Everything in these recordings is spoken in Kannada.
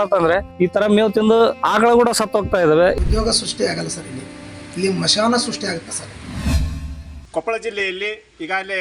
ಅರವತ್ತು ಸಾವಿರ ಕೊಟ್ಟು ಆಕಳ ತಂದ್ರೆ ಈ ತರ ಮೇವು ತಿಂದು ಆಕಳ ಕೂಡ ಸತ್ತೋಗ್ತಾ ಇದಾವೆ. ಉದ್ಯೋಗ ಸೃಷ್ಟಿ ಆಗಲ್ಲ ಸರ್ ಇಲ್ಲಿ. ಇಲ್ಲಿ ಮಶಾನ ಸೃಷ್ಟಿ ಆಗುತ್ತೆ ಸರ್. ಕೊಪ್ಪಳ ಜಿಲ್ಲೆಯಲ್ಲಿ ಈಗಾಗಲೇ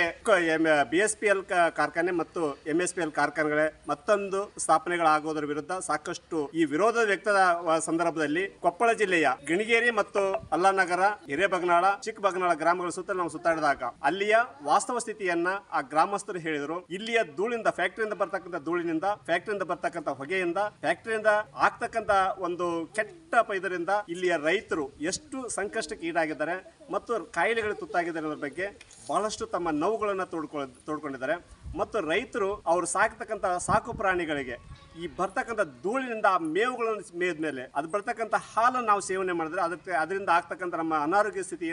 ಬಿ ಎಸ್ ಪಿ ಎಲ್ ಕಾರ್ಖಾನೆ ಮತ್ತು ಎಂ ಎಸ್ ಪಿ ಎಲ್ ಕಾರ್ಖಾನೆಗಳೇ ಮತ್ತೊಂದು ಸ್ಥಾಪನೆಗಳಾಗುವುದರ ವಿರುದ್ಧ ಸಾಕಷ್ಟು ಈ ವಿರೋಧ ವ್ಯಕ್ತದ ಸಂದರ್ಭದಲ್ಲಿ ಕೊಪ್ಪಳ ಜಿಲ್ಲೆಯ ಗಿಣಿಗೇರಿ ಮತ್ತು ಅಲ್ಲಾನಗರ, ಹಿರೇಬಗನಾಳ, ಚಿಕ್ಕಬಗನಾಳ ಗ್ರಾಮಗಳ ಸುತ್ತ ನಾವು ಸುತ್ತಾಡಿದಾಗ ಅಲ್ಲಿಯ ವಾಸ್ತವ ಸ್ಥಿತಿಯನ್ನ ಆ ಗ್ರಾಮಸ್ಥರು ಹೇಳಿದರು. ಇಲ್ಲಿಯ ಧೂಳಿಂದ ಫ್ಯಾಕ್ಟರಿಯಿಂದ ಬರ್ತಕ್ಕಂಥ ಧೂಳಿನಿಂದ, ಫ್ಯಾಕ್ಟರಿಯಿಂದ ಬರ್ತಕ್ಕಂಥ ಹೊಗೆಯಿಂದ, ಫ್ಯಾಕ್ಟರಿಯಿಂದ ಆಗ್ತಕ್ಕಂಥ ಒಂದು ಕೆಟ್ಟ ಇದರಿಂದ ಇಲ್ಲಿಯ ರೈತರು ಎಷ್ಟು ಸಂಕಷ್ಟಕ್ಕೆ ಈಡಾಗಿದ್ದಾರೆ ಮತ್ತು ಕಾಯಿಲೆಗಳು ತುತ್ತಾಗಿದ್ದಾರೆ ಅನ್ನೋದ್ರ ಬಗ್ಗೆ ಬಹಳಷ್ಟು ತಮ್ಮ ನೋವುಗಳನ್ನು ತೋಡ್ಕೊಳ್ ತೋಡ್ಕೊಂಡಿದ್ದಾರೆ. ಮತ್ತು ರೈತರು ಅವರು ಸಾಕ್ತಕ್ಕಂಥ ಸಾಕು ಪ್ರಾಣಿಗಳಿಗೆ ಈ ಬರ್ತಕ್ಕಂಥ ಧೂಳಿನಿಂದ ಆ ಮೇವುಗಳನ್ನು ಮೇದ ಮೇಲೆ ಅದು ಬರ್ತಕ್ಕಂಥ ಹಾಲನ್ನು ನಾವು ಸೇವನೆ ಮಾಡಿದ್ರೆ ಅದಕ್ಕೆ ಅದರಿಂದ ಆಗ್ತಕ್ಕಂಥ ನಮ್ಮ ಅನಾರೋಗ್ಯ ಸ್ಥಿತಿ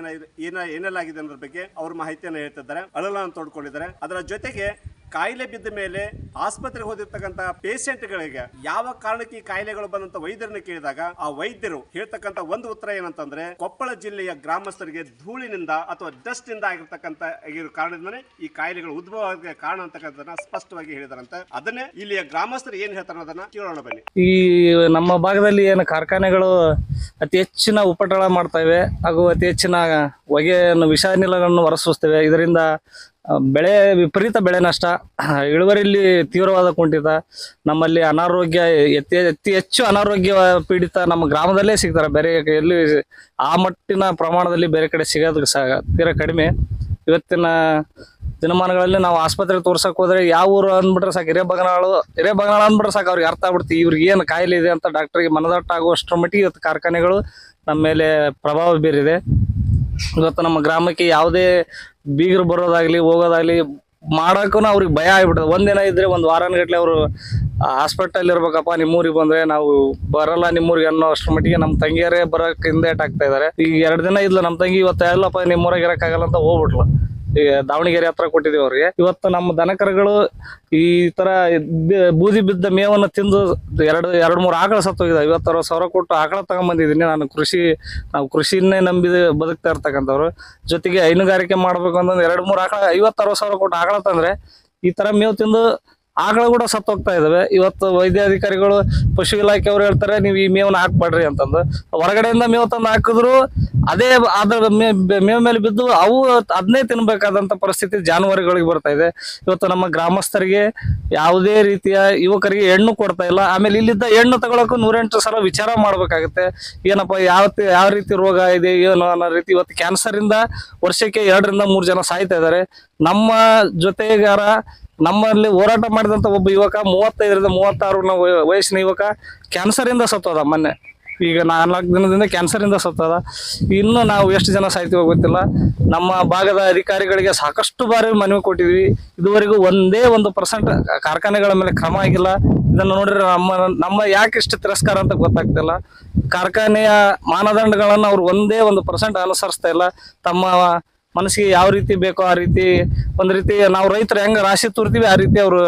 ಏನ ಏನೆಲ್ಲ ಆಗಿದೆ ಅನ್ನೋದ್ರ ಬಗ್ಗೆ ಅವ್ರ ಮಾಹಿತಿಯನ್ನು ಹೇಳ್ತಿದ್ದಾರೆ. ಅಳಲನ್ನು ತೋಡ್ಕೊಂಡಿದ್ದಾರೆ. ಅದರ ಜೊತೆಗೆ ಕಾಯಿಲೆ ಬಿದ್ದ ಮೇಲೆ ಆಸ್ಪತ್ರೆಗೆ ಹೋದಿರ್ತಕ್ಕಂಥ ಪೇಷಂಟ್ಗಳಿಗೆ ಯಾವ ಕಾರಣಕ್ಕೆ ಈ ಕಾಯಿಲೆಗಳು ಬಂದಂತ ವೈದ್ಯರನ್ನ ಕೇಳಿದಾಗ ಆ ವೈದ್ಯರು ಹೇಳ್ತಕ್ಕಂಥ ಒಂದು ಉತ್ತರ ಏನಂತಂದ್ರೆ ಕೊಪ್ಪಳ ಜಿಲ್ಲೆಯ ಗ್ರಾಮಸ್ಥರಿಗೆ ಧೂಳಿನಿಂದ ಅಥವಾ ಡಸ್ಟ್ನಿಂದ ಆಗಿರ್ತಕ್ಕಂಥ ಆಗಿರೋ ಕಾರಣದಿಂದನೇ ಈ ಕಾಯಿಲೆಗಳು ಉದ್ಭವ ಕಾರಣ ಅಂತಕ್ಕಂಥದ್ದನ್ನ ಸ್ಪಷ್ಟವಾಗಿ ಹೇಳಿದಾರಂತೆ. ಅದನ್ನೇ ಇಲ್ಲಿಯ ಗ್ರಾಮಸ್ಥರು ಏನ್ ಹೇಳ್ತಾರೆ ಅನ್ನೋದನ್ನ ಕೇಳೋಣ ಬನ್ನಿ. ಈ ನಮ್ಮ ಭಾಗದಲ್ಲಿ ಏನು ಕಾರ್ಖಾನೆಗಳು ಅತಿ ಹೆಚ್ಚಿನ ಉಪಟಳ ಮಾಡ್ತಾ ಇವೆ. ಹಾಗೂ ಅತಿ ಹೆಚ್ಚಿನ ಹೊಗೆಯನ್ನು ವಿಷಾನಿಲಗಳನ್ನು ಹೊರಸೂಸ್ತವೆ ಇದರಿಂದ ಬೆಳೆ, ವಿಪರೀತ ಬೆಳೆ ನಷ್ಟ. ಇಳುವರಿಯಲ್ಲಿ ತೀವ್ರವಾದ ಕುಂಠಿತ. ನಮ್ಮಲ್ಲಿ ಅನಾರೋಗ್ಯ ಅತಿ ಅತಿ ಹೆಚ್ಚು ಅನಾರೋಗ್ಯ ಪೀಡಿತ ನಮ್ಮ ಗ್ರಾಮದಲ್ಲೇ ಸಿಗ್ತಾರೆ. ಬೇರೆ ಎಲ್ಲಿ ಆ ಮಟ್ಟಿನ ಪ್ರಮಾಣದಲ್ಲಿ ಬೇರೆ ಕಡೆ ಸಿಗೋದಕ್ಕೆ ಸಹ ತೀರ ಕಡಿಮೆ. ಇವತ್ತಿನ ದಿನಮಾನಗಳಲ್ಲಿ ನಾವು ಆಸ್ಪತ್ರೆಗೆ ತೋರ್ಸಕ್ ಹೋದ್ರೆ ಯಾವ ಊರು ಅಂದ್ಬಿಟ್ರೆ ಸಾಕು ಹಿರೇ ಬಗನಾಳು ಹಿರೇ ಬಗನಾಳ ಅಂದ್ಬಿಟ್ರೆ ಸಾಕು, ಅವ್ರಿಗೆ ಅರ್ಥ ಆಗ್ಬಿಡುತ್ತೆ. ಇವ್ರಿಗೆ ಏನು ಕಾಯಿಲೆ ಇದೆ ಅಂತ ಡಾಕ್ಟರ್ಗೆ ಮನದಟ್ಟಾಗುವಷ್ಟರ ಮಟ್ಟಿಗೆ ಇವತ್ತು ಕಾರ್ಖಾನೆಗಳು ನಮ್ಮ ಮೇಲೆ ಪ್ರಭಾವ ಬೀರಿದೆ. ಇವತ್ತು ನಮ್ಮ ಗ್ರಾಮಕ್ಕೆ ಯಾವುದೇ ಬೀಗರು ಬರೋದಾಗ್ಲಿ, ಹೋಗೋದಾಗ್ಲಿ ಮಾಡಕ್ಕೂ ಅವ್ರಿಗೆ ಭಯ ಆಗ್ಬಿಟ್ಟದೆ. ಒಂದಿನ ಇದ್ರೆ ಒಂದು ವಾರನಗಟ್ಲೆ ಅವರು ಹಾಸ್ಪಿಟಲ್ ಇರ್ಬೇಕಪ್ಪ, ನಿಮ್ಮೂರಿಗೆ ಬಂದ್ರೆ ನಾವು ಬರಲ್ಲ ನಿಮ್ಮೂರಿಗೆ ಅನ್ನೋ ಅಷ್ಟ್ರ ಮಟ್ಟಿಗೆ ನಮ್ಮ ತಂಗಿಯರೇ ಬರೋಕೆ ಹಿಂದೇಟ್ ಆಗ್ತಾ ಇದಾರೆ. ಈಗ ಎರಡು ದಿನ ಇದ್ಲು ನಮ್ಮ ತಂಗಿ, ಇವತ್ತು ಎಲ್ಲಪ್ಪ ನಿಮ್ಮೂರಾಗ ಇರೋಕ್ಕಾಗಲ್ಲ ಅಂತ ಹೋಗ್ಬಿಟ್ಲು. ಈಗ ದಾವಣಗೆರೆ ಹತ್ರ ಕೊಟ್ಟಿದ್ದೀವಿ ಅವ್ರಿಗೆ. ಇವತ್ತು ನಮ್ಮ ದನಕರುಗಳು ಈ ತರ ಬೂದಿ ಬಿದ್ದ ಮೇವನ್ನು ತಿಂದು ಎರಡು ಎರಡು ಮೂರು ಆಕಳ ಸತ್ತೋಗಿದಾವೆ ಇವತ್ತು ಅರವತ್ತು ಸಾವಿರ ಕೊಟ್ಟು ಆಕಳ ತಗೊಂಬಂದಿದ್ದೀನಿ. ನಾನು ಕೃಷಿ, ನಾವು ಕೃಷಿನೇ ನಂಬಿ ಬದುಕ್ತಾ ಇರ್ತಕ್ಕಂಥವ್ರು. ಜೊತೆಗೆ ಹೈನುಗಾರಿಕೆ ಮಾಡ್ಬೇಕು ಅಂತಂದ್ರೆ ಎರಡು ಮೂರು ಆಕಳ, ಐವತ್ತು ಅರವತ್ತು ಸಾವಿರ ಕೊಟ್ಟು ಆಕಳ ತಂದ್ರೆ ಈ ತರ ಮೇವು ತಿಂದು ಆಕಳ ಕೂಡ ಸತ್ತೋಗ್ತಾ ಇದಾವೆ. ಇವತ್ತು ವೈದ್ಯಾಧಿಕಾರಿಗಳು, ಪಶು ಇಲಾಖೆಯವರು ಹೇಳ್ತಾರೆ, ನೀವು ಈ ಮೇವನ್ನ ಹಾಕ್ಬೇಡ್ರಿ ಅಂತಂದು. ಹೊರಗಡೆಯಿಂದ ಮೇವು ತಂದು ಹಾಕಿದ್ರು, ಅದೇ ಅದ್ರ ಮೇವ್ ಮೇಲೆ ಬಿದ್ದು ಅವು ಅದನ್ನೇ ತಿನ್ಬೇಕಾದಂತ ಪರಿಸ್ಥಿತಿ ಜಾನುವಾರುಗಳಿಗೆ ಬರ್ತಾ ಇದೆ. ಇವತ್ತು ನಮ್ಮ ಗ್ರಾಮಸ್ಥರಿಗೆ ಯಾವುದೇ ರೀತಿಯ ಯುವಕರಿಗೆ ಹೆಣ್ಣು ಕೊಡ್ತಾ ಇಲ್ಲ. ಆಮೇಲೆ ಇಲ್ಲಿದ್ದ ಹೆಣ್ಣು ತಗೊಳಕ್ಕೂ ನೂರೆಂಟು ಸಲ ವಿಚಾರ ಮಾಡ್ಬೇಕಾಗುತ್ತೆ. ಏನಪ್ಪ ಯಾವ ಯಾವ ರೀತಿ ರೋಗ ಇದೆ, ಏನು ಅನ್ನೋ ರೀತಿ ಇವತ್ತು ಕ್ಯಾನ್ಸರ್ ಇಂದ ವರ್ಷಕ್ಕೆ ಎರಡರಿಂದ ಮೂರು ಜನ ಸಾಯ್ತಾ ಇದ್ದಾರೆ. ನಮ್ಮ ಜೊತೆಗಾರ ನಮ್ಮಲ್ಲಿ ಹೋರಾಟ ಮಾಡಿದಂತ ಒಬ್ಬ ಯುವಕ, ಮೂವತ್ತೈದರಿಂದ ಮೂವತ್ತಾರು ವಯಸ್ಸಿನ ಯುವಕ ಕ್ಯಾನ್ಸರ್ ಇಂದ ಸತ್ತೋದ ಮೊನ್ನೆ. ಈಗ ನಾಲ್ಕು ದಿನದಿಂದ ಕ್ಯಾನ್ಸರ್ ಇಂದ ಸತ್ತದ. ಇನ್ನು ನಾವು ಎಷ್ಟು ಜನ ಸಾಯ್ತೀವೋ ಗೊತ್ತಿಲ್ಲ. ನಮ್ಮ ಭಾಗದ ಅಧಿಕಾರಿಗಳಿಗೆ ಸಾಕಷ್ಟು ಬಾರಿ ಮನವಿ ಕೊಟ್ಟಿದ್ವಿ. ಇದುವರೆಗೂ ಒಂದೇ ಒಂದು ಪರ್ಸೆಂಟ್ ಕಾರ್ಖಾನೆಗಳ ಮೇಲೆ ಕ್ರಮ ಆಗಿಲ್ಲ. ಇದನ್ನು ನೋಡಿದ್ರೆ ನಮ್ಮ ನಮ್ಮ ಯಾಕೆ ಇಷ್ಟು ತಿರಸ್ಕಾರ ಅಂತ ಗೊತ್ತಾಗ್ತಿಲ್ಲ ಕಾರ್ಖಾನೆಯ ಮಾನದಂಡಗಳನ್ನು ಅವ್ರು ಒಂದೇ ಒಂದು ಪರ್ಸೆಂಟ್ ಅನುಸರಿಸ್ತಾ ಇಲ್ಲ. ತಮ್ಮ ಮನಸ್ಸಿಗೆ ಯಾವ ರೀತಿ ಬೇಕೋ ಆ ರೀತಿ ಒಂದ್ ರೀತಿ ನಾವು ರೈತರು ಹೆಂಗ ರಾಶಿ ತೂರ್ತೀವಿ ಆ ರೀತಿ ಅವರು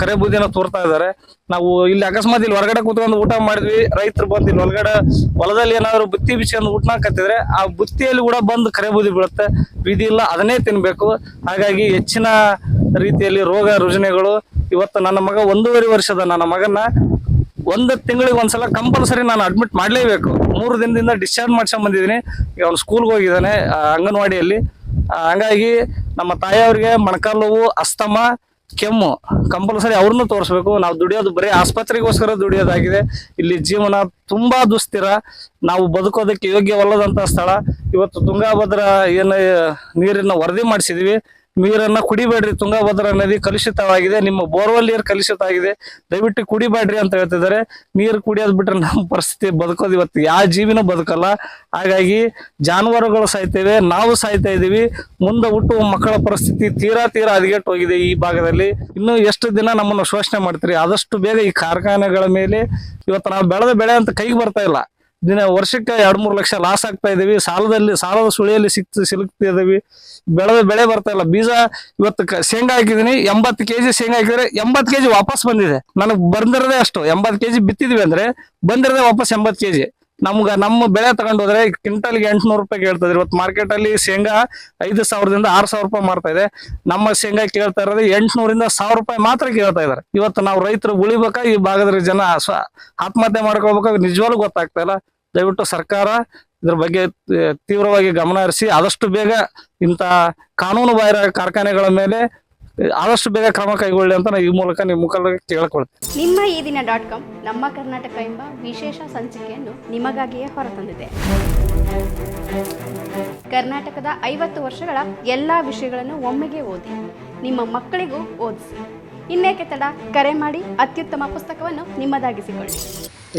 ಕರೆ ಬೂದಿನ ತೋರ್ತಾ ಇದಾರೆ ನಾವು ಇಲ್ಲಿ ಅಕಸ್ಮಾತ್ ಇಲ್ಲಿ ಹೊರಗಡೆ ಕೂತ್ಕೊಂಡು ಊಟ ಮಾಡಿದ್ವಿ, ರೈತರು ಬಂದು ಇಲ್ಲಿ ಒಳಗಡೆ ಹೊಲದಲ್ಲಿ ಏನಾದ್ರು ಬುತ್ತಿ ಬಿಚ್ಕೊಂಡು ಊಟ ಕತ್ತಿದ್ರೆ ಆ ಬುತ್ತಿಯಲ್ಲಿ ಕೂಡ ಬಂದು ಕರೆ ಬೂದಿ ಬೀಳುತ್ತೆ. ವಿಧಿ ಇಲ್ಲ, ಅದನ್ನೇ ತಿನ್ಬೇಕು. ಹಾಗಾಗಿ ಹೆಚ್ಚಿನ ರೀತಿಯಲ್ಲಿ ರೋಗ ರುಜಿನಗಳು ಇವತ್ತು ನನ್ನ ಮಗ ಒಂದೂವರೆ ವರ್ಷದ ನನ್ನ ಮಗನ ಒಂದು ತಿಂಗಳಿಗೆ ಒಂದ್ಸಲ ಕಂಪಲ್ಸರಿ ನಾನು ಅಡ್ಮಿಟ್ ಮಾಡಲೇಬೇಕು. ಮೂರು ದಿನದಿಂದ ಡಿಸ್ಚಾರ್ಜ್ ಮಾಡ್ಸ್ಕೊಂಡ್ ಬಂದಿದ್ದೀನಿ. ಈಗ ಅವ್ನು ಸ್ಕೂಲ್ಗೆ ಹೋಗಿದ್ದಾನೆ ಅಂಗನವಾಡಿಯಲ್ಲಿ. ಹಂಗಾಗಿ ನಮ್ಮ ತಾಯಿಯವ್ರಿಗೆ ಮೊಣಕಾಲು ನೋವು, ಅಸ್ತಮ, ಕೆಮ್ಮು ಕಂಪಲ್ಸರಿ ಅವ್ರನ್ನೂ ತೋರಿಸ್ಬೇಕು. ನಾವು ದುಡಿಯೋದು ಬರೀ ಆಸ್ಪತ್ರೆಗೋಸ್ಕರ ದುಡಿಯೋದಾಗಿದೆ. ಇಲ್ಲಿ ಜೀವನ ತುಂಬಾ ದುಸ್ಥಿರ. ನಾವು ಬದುಕೋದಕ್ಕೆ ಯೋಗ್ಯವಲ್ಲದಂತ ಸ್ಥಳ. ಇವತ್ತು ತುಂಗಾಭದ್ರಾ ಏನು, ನೀರಿನ ವರದಿ ಮಾಡಿಸಿದೀವಿ. ನೀರನ್ನ ಕುಡಿಬೇಡ್ರಿ ತುಂಗಭದ್ರಾ ನದಿ ಕಲುಷಿತವಾಗಿದೆ, ನಿಮ್ಮ ಬೋರ್ವೆಲ್ ನೀರು ಕಲುಷಿತ ಆಗಿದೆ ದಯವಿಟ್ಟು ಕುಡಿಬೇಡ್ರಿ ಅಂತ ಹೇಳ್ತಿದ್ದಾರೆ. ನೀರು ಕುಡಿಯೋದ್ ಬಿಟ್ರೆ ನಮ್ಮ ಪರಿಸ್ಥಿತಿ ಬದುಕೋದು ಇವತ್ತು ಯಾವ ಜೀವಿನೂ ಬದುಕಲ್ಲ. ಹಾಗಾಗಿ ಜಾನುವಾರುಗಳು ಸಾಯ್ತೇವೆ, ನಾವು ಸಾಯ್ತಾ ಇದೀವಿ ಮುಂದೆ ಹುಟ್ಟುವ ಮಕ್ಕಳ ಪರಿಸ್ಥಿತಿ ತೀರಾ ತೀರಾ ಹದಗೆಟ್ಟು ಹೋಗಿದೆ ಈ ಭಾಗದಲ್ಲಿ. ಇನ್ನು ಎಷ್ಟು ದಿನ ನಮ್ಮನ್ನು ಶೋಷಣೆ ಮಾಡ್ತೀರಿ? ಆದಷ್ಟು ಬೇಗ ಈ ಕಾರ್ಖಾನೆಗಳ ಮೇಲೆ ಇವತ್ತು ನಾವು ಬೆಳೆದ ಬೆಳೆ ಅಂತ ಕೈಗೆ ಬರ್ತಾ ಇಲ್ಲ. ದಿನ ವರ್ಷಕ್ಕೆ ಎರಡ್ ಮೂರು ಲಕ್ಷ ಲಾಸ್ ಆಗ್ತಾ ಇದೀವಿ ಸಾಲದಲ್ಲಿ, ಸಾಲದ ಸುಳಿಯಲ್ಲಿ ಸಿಕ್ತು ಸಿಲುಕ್ತಿದೀವಿ ಬೆಳೆದ ಬೆಳೆ ಬರ್ತಾ ಇಲ್ಲ. ಬೀಜ ಇವತ್ತು ಕ- ಶೇಂಗಾ ಹಾಕಿದೀನಿ ಎಂಬತ್ತು ಕೆಜಿ ಶೇಂಗಾ ಹಾಕಿದ್ರೆ ಎಂಬತ್ತು ಕೆಜಿ ವಾಪಸ್ ಬಂದಿದೆ. ನನಗೆ ಬಂದಿರದೆ ಅಷ್ಟು. ಎಂಬತ್ತು ಕೆಜಿ ಬಿತ್ತಿದ್ವಿ ಅಂದ್ರೆ ಬಂದಿರದೆ ವಾಪಸ್ ಎಂಬತ್ತು ಕೆಜಿ. ನಮ್ಗ, ನಮ್ಮ ಬೆಳೆ ತಗೊಂಡ್ ಹೋದ್ರೆ ಕ್ವಿಂಟಲ್ಗೆ ಎಂಟ್ನೂರು ರೂಪಾಯಿ ಕೇಳ್ತದೆ ಇವತ್ತು ಮಾರ್ಕೆಟ್ ಅಲ್ಲಿ ಶೇಂಗಾ ಐದು ಸಾವಿರದಿಂದ ಆರು ಸಾವಿರ ರೂಪಾಯಿ ಮಾಡ್ತಾ ಇದೆ. ನಮ್ಮ ಶೇಂಗಾ ಕೇಳ್ತಾ ಇರೋದು ಎಂಟ್ನೂರಿಂದ ಸಾವಿರ ರೂಪಾಯಿ ಮಾತ್ರ ಕೇಳ್ತಾ ಇದಾರೆ. ಇವತ್ತು ನಾವು ರೈತರು ಉಳಿಬೇಕಾ, ಈ ಭಾಗದ ಜನ ಆತ್ಮಹತ್ಯೆ ಮಾಡ್ಕೋಬೇಕಾ ನಿಜವಾಗ್ಲೂ ಗೊತ್ತಾಗ್ತಾ ಇಲ್ಲ. ದಯವಿಟ್ಟು ಸರ್ಕಾರ ಇದ್ರ ಬಗ್ಗೆ ತೀವ್ರವಾಗಿ ಗಮನ ಹರಿಸಿ, ಆದಷ್ಟು ಬೇಗ ಇಂಥ ಕಾನೂನು ಬಾಹಿರ ಕಾರ್ಖಾನೆಗಳ ಮೇಲೆ ಆದಷ್ಟು ಬೇಗ ಕ್ರಮ ಕೈಗೊಳ್ಳಿ ಅಂತ ನಾನು ಈ ಮೂಲಕ ನಿಮ್ಮ ಮುಖಾಂತರ ಕೇಳ್ಕೊಳ್ತೀನಿ ನಿಮ್ಮ ಈ ದಿನ ಡಾಟ್ ಕಾಮ್ ನಮ್ಮ ಕರ್ನಾಟಕ ಎಂಬ ವಿಶೇಷ ಸಂಚಿಕೆಯನ್ನು ನಿಮಗಾಗಿಯೇ ಹೊರತಂದಿದೆ. ಕರ್ನಾಟಕದ ಐವತ್ತು ವರ್ಷಗಳ ಎಲ್ಲ ವಿಷಯಗಳನ್ನು ಒಮ್ಮೆಗೆ ಓದಿ ನಿಮ್ಮ ಮಕ್ಕಳಿಗೂ ಓದಿಸಿ. ಇನ್ನೇಕೆ ತಡ? ಕರೆ ಮಾಡಿ ಅತ್ಯುತ್ತಮ ಪುಸ್ತಕವನ್ನು ನಿಮ್ಮದಾಗಿಸಿಕೊಳ್ಳಿ.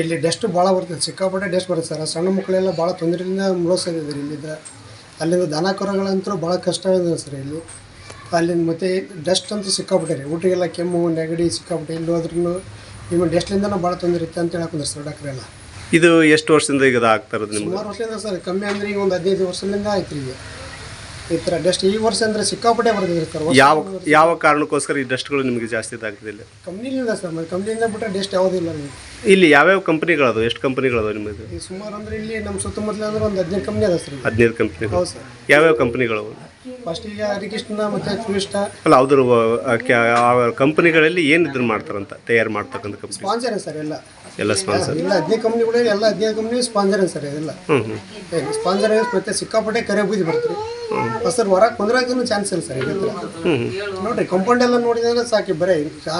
ಇಲ್ಲಿ ಡಸ್ಟ್ ಭಾಳ ಬರ್ತದೆ ಸಿಕ್ಕಾಪಟ್ಟೆ ಡಸ್ಟ್ ಬರುತ್ತೆ ಸರ್. ಸಣ್ಣ ಮಕ್ಕಳೆಲ್ಲ ಭಾಳ ತೊಂದರೆಯಿಂದ ಮುಳುಗಿಸ್ತಿದ್ದಾರೆ ಇಲ್ಲಿಂದ. ಅಲ್ಲಿಂದ ದನ ಕರುಗಳಂತೂ ಭಾಳ ಕಷ್ಟ ಇದೆ ಸರ್ ಇಲ್ಲಿ. ಅಲ್ಲಿಂದ ಮತ್ತೆ ಡಸ್ಟ್ ಅಂತೂ ಸಿಕ್ಕಾಪಟ್ಟೆ ರೀ ಊಟಿಗೆಲ್ಲ ಕೆಮ್ಮು ನೆಗಡಿ ಸಿಕ್ಕಾಪಟ್ಟೆ. ಇಲ್ಲಿ ಹೋದ್ರೂ ನಿಮ್ಮ ಡಸ್ಟ್ಲಿಂದನೂ ಭಾಳ ತೊಂದರೆ ಇತ್ತು ಅಂತ ಹೇಳಕ್ಕೆ ಸರ್ ಡಾಕ್ಟ್ರೆಲ್ಲ. ಇದು ಎಷ್ಟು ವರ್ಷದಿಂದ ಈಗ ಆಗ್ತಾ ಇರೋದು ನಿಮ್ಗೆ ಸುಮಾರು ವರ್ಷದಿಂದ ಸರ್. ಕಮ್ಮಿ ಅಂದ್ರೆ ಈಗ ಒಂದು ಹದಿನೈದು ವರ್ಷದಿಂದ ಆಯ್ತು ಈಗ. ಈ ಥರ ಡಸ್ಟ್ ಈ ವರ್ಷ ಅಂದರೆ ಸಿಕ್ಕಾಪಟ್ಟೆ ಬರ್ತಿದ್ರಿ ಸರ್. ಯಾವ ಯಾವ ಕಾರಣಕ್ಕೋಸ್ಕರ ಈ ಡಸ್ಟ್ಗಳು ನಿಮಗೆ ಜಾಸ್ತಿ ಇದಾಗ್ತಿದೆ ಇಲ್ಲಿ? ಕಂಪ್ನಿಲಿಂದ ಸರ್. ಮತ್ತೆ ಕಂಪ್ನಿಯಿಂದ ಬಿಟ್ಟರೆ ಡಸ್ಟ್ ಯಾವುದಿಲ್ಲ ನಿಮಗೆ. ಇಲ್ಲಿ ಯಾವ್ಯಾವ ಕಂಪನಿಗಳದು ಎಷ್ಟು ಕಂಪನಿಗಳದು ನಿಮ್ಮದು ಸುಮಾರು ಅಂದ್ರೆ ಇಲ್ಲಿ ನಮ್ಮ ಸುತ್ತಮುತ್ತಲ ಅಂದ್ರೆ ಒಂದು ಹದಿನೈದು ಕಂಪ್ನಿ ಅದ ಸರ್ ಹದಿನೈದು ಕಂಪ್ನಿ ಹೌದು ಸರ್. ಯಾವ್ಯಾವ ಕಂಪನಿಗಳು ಫಸ್ಟ್ ಈಗ ಹರಿಕೃಷ್ಣ ಮತ್ತೆ ಸುವಿಷ್ಟ ಅಲ್ಲ ಅದ್ರ ಕಂಪನಿಗಳಲ್ಲಿ ಏನು ಇದನ್ನ ಮಾಡ್ತಾರಂತ ತಯಾರು ಮಾಡ್ತಕ್ಕಂಥ ಕಂಪನಿ ಸ್ಪಾನ್ಸರ್ ಸರ್ ಎಲ್ಲ? ಎಲ್ಲ ಸ್ಪಾನ್ಸರ್ ಎಲ್ಲ ಹದಿನೈದು ಕಂಪ್ನಿಗಳು ಎಲ್ಲ ಹದಿನೈದು ಕಂಪ್ನಿ ಸ್ಪಾನ್ಸರ್ ಸರ್ ಎಲ್ಲ? ಸ್ಪಾನ್ಸರ್ ಮತ್ತೆ ಸಿಕ್ಕಾಪಟ್ಟೆ ಕರೆ ಬೂದಿ ಬರ್ತೀರಿ. ಸರ್ ಹೊರಗೆ ಕುಂದ್ರಾಗೂ ಚಾನ್ಸ್ ಇಲ್ಲ ಸರ್ ಇದ್ರ ನೋಡ್ರಿ ಕಂಪೌಂಡ್ ಎಲ್ಲ ನೋಡಿದ್ರೆ ಸಾಕಿ ಬರೀ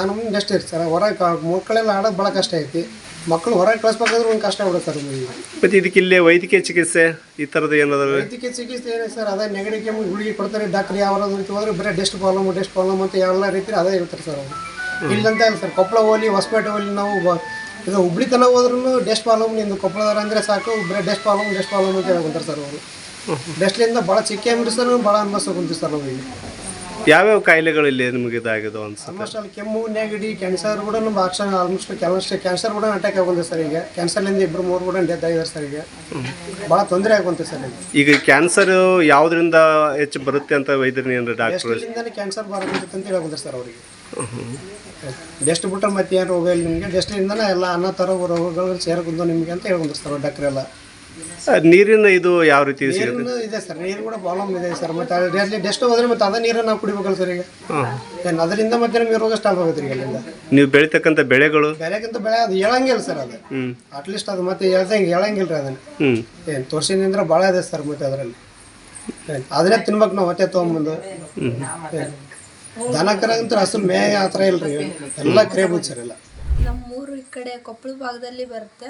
ನಮ್ಗೆ ಅಷ್ಟೇ ಇರ್ತಾರೆ ಸರ್ ಹೊರಗೆ ಮಕ್ಕಳೆಲ್ಲ ಆಡೋದು ಭಾಳ ಕಷ್ಟ ಐತಿ. ಮಕ್ಕಳು ಹೊರಗೆ ಕಳಿಸ್ಬೇಕಾದ್ರೆ ಒಂದು ಕಷ್ಟ ಬಿಡುತ್ತೆ ಸರ್ ನಮಗೆ. ಮತ್ತೆ ಇದಕ್ಕೆ ಇಲ್ಲೇ ವೈದ್ಯಕೀಯ ಚಿಕಿತ್ಸೆ ಈ ಥರದ್ದು ಏನಾದರೂ? ವೈದ್ಯಕೀಯ ಚಿಕಿತ್ಸೆ ಏನೇ ಸರ್ ಅದೇ ನೆಗಡಿ ಕೆಮ್ಮು ಗುಳಿಗೆ ಕೊಡ್ತಾರೆ ಡಾಕ್ಟರ್ ಯಾವ ಅಂತ ಹೋದ್ರೆ ಬರೀ ಡೆಸ್ಟ್ ಪ್ರಾಬ್ಲಮ್ ಡೆಸ್ಟ್ ಪ್ರಾಬ್ಲಮ್ ಅಂತ ಎಲ್ಲ ರೀತಿ ಅದೇ ಇರ್ತಾರೆ ಸರ್ ಅವರು. ಇಲ್ಲಂತ ಇಲ್ಲ ಸರ್ ಕೊಪ್ಪಳ ಓಲಿ ಹೊಸಪೇಟೆ ಹೋಲಿ ನಾವು ಇದು ಹುಬ್ಳಿ ತನಕ ಹೋದ್ರೂ ಡೆಸ್ಟ್ ಪ್ರಾಬ್ಲಮ್ ನಿಂದು ಕೊಪ್ಪಳದಾರೆ ಅಂದರೆ ಸಾಕು ಬರೀ ಡೆಸ್ಟ್ ಪ್ರಾಬ್ಲಮ್ ಡೆಸ್ಟ್ ಪ್ರಾಬ್ಲಮ್ ಅಂತ ಹೇಳ್ಕೊಂತಾರೆ ಸರ್ ಅವರು. ಡೆಸ್ಟ್ಲಿಂದ ಭಾಳ ಚಿಕ್ಕ ಸರ್ ಭಾಳ ಅನ್ಭವಿಸ್ಕೊಂತೀವಿ ಸರ್ ನಾವು ಈಗ ಯಾವ್ಯಾವ ಕಾಯಿಲೆಗಳು ಇಲ್ಲಿ ನಿಮಗೆ ಇದಾಗಿದೆ ಅನ್ಸುತ್ತೆ ಆಲ್ಮೋಸ್ಟ್ ಅಲ್ಲಿ ಕೆಮ್ಮು ನೆಗಡಿ ಕ್ಯಾನ್ಸರ್ ಕೂಡ ನಮ್ಮ ಆಕ್ಷನ್ ಆಲ್ಮೋಸ್ಟ್ ಕೆಲವಷ್ಟು ಕ್ಯಾನ್ಸರ್ ಕೂಡ ಅಟ್ಯಾಕ್ ಆಗುತ್ತೆ ಸರ್ ಈಗ. ಕ್ಯಾನ್ಸರ್ಲಿಂದ ಇಬ್ಬರು ಮೂರು ಕೂಡ ಡೆತ್ ಆಗಿದ್ದಾರೆ ಸರ್ ಈಗ. ಭಾಳ ತೊಂದರೆ ಆಗುವಂತೆ ಸರ್ ಈಗ. ಈಗ ಕ್ಯಾನ್ಸರ್ ಯಾವ್ದ್ರಿಂದ ಹೆಚ್ಚು ಬರುತ್ತೆ ಅಂತ ವೈದ್ಯರು ಏನಾರ ಡಾಕ್ಟರ್ ಕ್ಯಾನ್ಸರ್ ಬರುತ್ತೆ ಅಂತ ಹೇಳ್ಕೊಂತಾರೆ ಸರ್ ಅವರಿಗೆ. ಡೆಸ್ಟ್ ಬಿಟ್ಟರೆ ಮತ್ತೆ ಏನು ರೋಗ ಇಲ್ಲ ನಿಮಗೆ ಡೆಸ್ಟ್ಲಿಂದನೇ ಎಲ್ಲ ಅನ್ನ ಥರ ರೋಗಗಳು ಸೇರ್ಕೊಂಡು ನಿಮಗೆ ಅಂತ ಹೇಳ್ಕೊಂತಾರೆ ಸರ್ ಡಾಕ್ಟರ್ ಎಲ್ಲ. ನೀರಿನ ಇದು ಯಾವ ರೀತಿ ಸಿಗುತ್ತೆ? ನೀರಿನ ಇದೆ ಸರ್. ನೀರು ಕೂಡ ಪ್ರಾಬ್ಲಮ್ ಇದೆ ಸರ್. ಮತ್ತೆ ಅದ್ರಲ್ಲಿ ಡೆಸ್ಟ್ ಹೋದ್ರೆ ಮತ್ತೆ ಅದೇ ನೀರನ್ನ ನಾವು ಕುಡಿಬೇಕಲ್ಲ ಸರ್ ಈಗ. ಏನು ಅದರಿಂದ ಮತ್ತೆ ನಮಗೆ ರೋಗ ಸ್ಟಾರ್ಟ್ ಆಗುತ್ತೆ ಈಗ ಅಲ್ಲಿಂದ. ನೀವು ಬೆಳಿತಕ್ಕಂಥ ಬೆಳೆಗಳು? ಬೆಳೆಗಿಂತ ಬೆಳೆ ಅದು ಹೇಳಂಗಿಲ್ಲ ಸರ್ ಅದು. ಅಟ್ ಅಟ್ಲೀಸ್ಟ್ ಅದು ಮತ್ತೆ ಹೇಳ್ದಂಗೆ ಹೇಳಂಗಿಲ್ಲ ರೀ ಅದನ್ನ. ಹ್ಞೂ ಏನು ತೋರ್ಸಿನಿಂದ ಭಾಳ ಇದೆ ಸರ್ ಮತ್ತೆ ಅದರಲ್ಲಿ. ಏನ್ ಅದನ್ನೇ ತಿನ್ಬೇಕು ನಾವು ಹೊಟ್ಟೆ ತೊಗೊಂಬಂದು. ದನ ಕರಗಂತೂ ಹಸಿರು ಮೇ ಆ ಥರ ಇಲ್ಲ ರೀ ಎಲ್ಲ ಕರೆ ಸರ್ ಎಲ್ಲ. ನಮ್ಮೂರು ಈ ಕಡೆ ಕೊಪ್ಪಳ ಭಾಗದಲ್ಲಿ ಬರುತ್ತೆ.